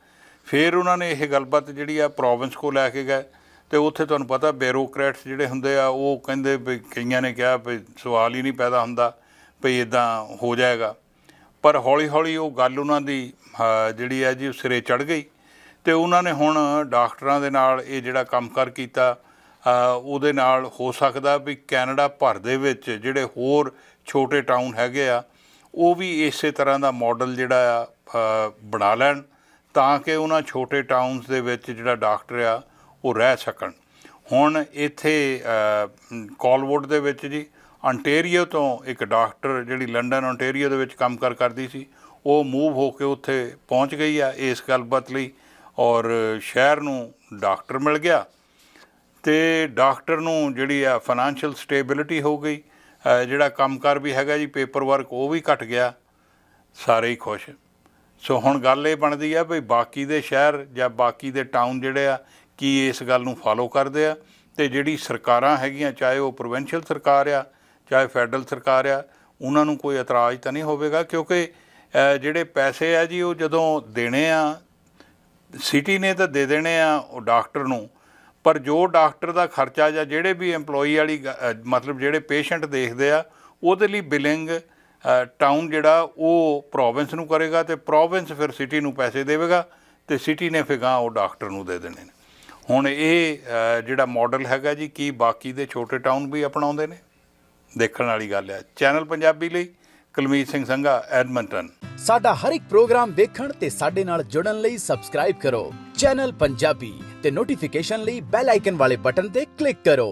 ਫਿਰ ਉਹਨਾਂ ਨੇ ਇਹ ਗੱਲਬਾਤ ਜਿਹੜੀ ਆ ਪ੍ਰੋਵਿੰਸ ਕੋ ਲੈ ਕੇ ਗਏ। ਤੇ ਉੱਥੇ ਤੁਹਾਨੂੰ ਪਤਾ ਬਿਊਰੋਕਰੇਟਸ ਜਿਹੜੇ ਹੁੰਦੇ ਆ, ਉਹ ਕਹਿੰਦੇ ਵੀ, ਕਈਆਂ ਨੇ ਕਿਹਾ ਵੀ ਸਵਾਲ ਹੀ ਨਹੀਂ ਪੈਦਾ ਹੁੰਦਾ ਵੀ ਇਦਾਂ ਹੋ ਜਾਏਗਾ। ਪਰ ਹੌਲੀ ਹੌਲੀ ਉਹ ਗੱਲ ਉਹਨਾਂ ਦੀ ਜਿਹੜੀ ਹੈ ਜੀ, ਉਹ ਸਿਰੇ ਚੜ ਗਈ ਤੇ ਉਹਨਾਂ ਨੇ ਹੁਣ ਡਾਕਟਰਾਂ ਦੇ ਨਾਲ ਇਹ ਜਿਹੜਾ ਕੰਮਕਾਰ ਕੀਤਾ ਉਹਦੇ ਨਾਲ ਹੋ ਸਕਦਾ ਵੀ ਕੈਨੇਡਾ ਭਰ ਦੇ ਵਿੱਚ ਜਿਹੜੇ ਹੋਰ ਛੋਟੇ ਟਾਊਨ ਹੈਗੇ ਆ, ਉਹ ਵੀ ਇਸੇ ਤਰ੍ਹਾਂ ਦਾ ਮਾਡਲ ਜਿਹੜਾ ਆ ਬਣਾ ਲੈਣ ਤਾਂ ਕਿ ਉਹਨਾਂ ਛੋਟੇ ਟਾਊਨਸ ਦੇ ਵਿੱਚ ਜਿਹੜਾ ਡਾਕਟਰ ਆ ਉਹ ਰਹਿ ਸਕਣ। ਹੁਣ ਇੱਥੇ ਕਾਲਵੁੱਡ ਦੇ ਵਿੱਚ ਜੀ ਅੰਟੇਰੀਓ ਤੋਂ ਇੱਕ ਡਾਕਟਰ ਜਿਹੜੀ ਲੰਡਨ ਅੰਟੇਰੀਓ ਦੇ ਵਿੱਚ ਕੰਮ ਕਰ ਕਰਦੀ ਸੀ ਉਹ ਮੂਵ ਹੋ ਕੇ ਉੱਥੇ ਪਹੁੰਚ ਗਈ ਆ ਇਸ ਗੱਲਬਾਤ ਲਈ ਔਰ ਸ਼ਹਿਰ ਨੂੰ ਡਾਕਟਰ ਮਿਲ ਗਿਆ ਤੇ ਡਾਕਟਰ ਨੂੰ ਜਿਹੜੀ ਆ ਫਾਈਨੈਂਸ਼ੀਅਲ ਸਟੇਬਿਲਿਟੀ ਹੋ ਗਈ। ਅ, ਜਿਹੜਾ ਕੰਮਕਾਰ ਵੀ ਹੈਗਾ ਜੀ ਪੇਪਰ ਵਰਕ ਉਹ ਵੀ ਘਟ ਗਿਆ ਸਾਰੇ ਹੀ ਖੁਸ਼। ਸੋ ਹੁਣ ਗੱਲ ਇਹ ਬਣਦੀ ਆ ਵੀ ਬਾਕੀ ਦੇ ਸ਼ਹਿਰ ਜਾਂ ਬਾਕੀ ਦੇ ਟਾਊਨ ਜਿਹੜੇ ਆ ਕੀ ਇਸ ਗੱਲ ਨੂੰ ਫਾਲੋ ਕਰਦੇ ਆ? ਤੇ ਜਿਹੜੀ ਸਰਕਾਰਾਂ ਹੈਗੀਆਂ, ਚਾਹੇ ਉਹ ਪ੍ਰੋਵਿੰਸ਼ੀਅਲ ਸਰਕਾਰ ਆ, ਚਾਹੇ ਫੈਡਰਲ ਸਰਕਾਰ ਆ, ਉਹਨਾਂ ਨੂੰ ਕੋਈ ਇਤਰਾਜ਼ ਤਾਂ ਨਹੀਂ ਹੋਵੇਗਾ? ਕਿਉਂਕਿ ਜਿਹੜੇ ਪੈਸੇ ਆ ਜੀ, ਉਹ ਜਦੋਂ ਦੇਣੇ ਆ ਸਿਟੀ ਨੇ ਤਾਂ ਦੇ ਦੇਣੇ ਆ ਉਹ ਡਾਕਟਰ ਨੂੰ, ਪਰ ਜੋ ਡਾਕਟਰ ਦਾ ਖਰਚਾ ਜਾਂ ਜਿਹੜੇ ਵੀ EMPLOYE ਵਾਲੀ ਗ- ਮਤਲਬ ਜਿਹੜੇ ਪੇਸ਼ੈਂਟ ਦੇਖਦੇ ਆ, ਉਹਦੇ ਲਈ ਬਿਲਿੰਗ ਟਾਊਨ ਜਿਹੜਾ, ਉਹ ਪ੍ਰੋਵਿੰਸ ਨੂੰ ਕਰੇਗਾ ਤੇ ਪ੍ਰੋਵਿੰਸ ਫਿਰ ਸਿਟੀ ਨੂੰ ਪੈਸੇ ਦੇਵੇਗਾ ਤੇ ਸਿਟੀ ਨੇ ਫਿਰ ਗਾਂ ਉਹ ਡਾਕਟਰ ਨੂੰ ਦੇ ਦੇਣੇ ਨੇ। ਹੁਣ ਇਹ ਜਿਹੜਾ ਮਾਡਲ ਹੈਗਾ ਜੀ, ਕੀ ਬਾਕੀ ਦੇ ਛੋਟੇ ਟਾਊਨ ਵੀ ਅਪਣਾਉਂਦੇ ਨੇ? ਦੇਖਣ ਵਾਲੀ ਗੱਲ ਹੈ। ਚੈਨਲ ਪੰਜਾਬੀ ਲਈ ਕੁਲਮੀਤ ਸਿੰਘ ਸੰਘਾ ਐਡਮੰਟਨ ਸਾਡਾ ਹਰ ਇੱਕ ਪ੍ਰੋਗਰਾਮ ਦੇਖਣ ਤੇ ਸਾਡੇ ਨਾਲ ਜੁੜਨ ਲਈ ਸਬਸਕ੍ਰਾਈਬ ਕਰੋ। ਚੈਨਲ ਪੰਜਾਬੀ ਤੇ ਨੋਟੀਫਿਕੇਸ਼ਨ ਲਈ ਬੈਲ ਆਈਕਨ ਵਾਲੇ ਬਟਨ ਤੇ ਕਲਿੱਕ ਕਰੋ।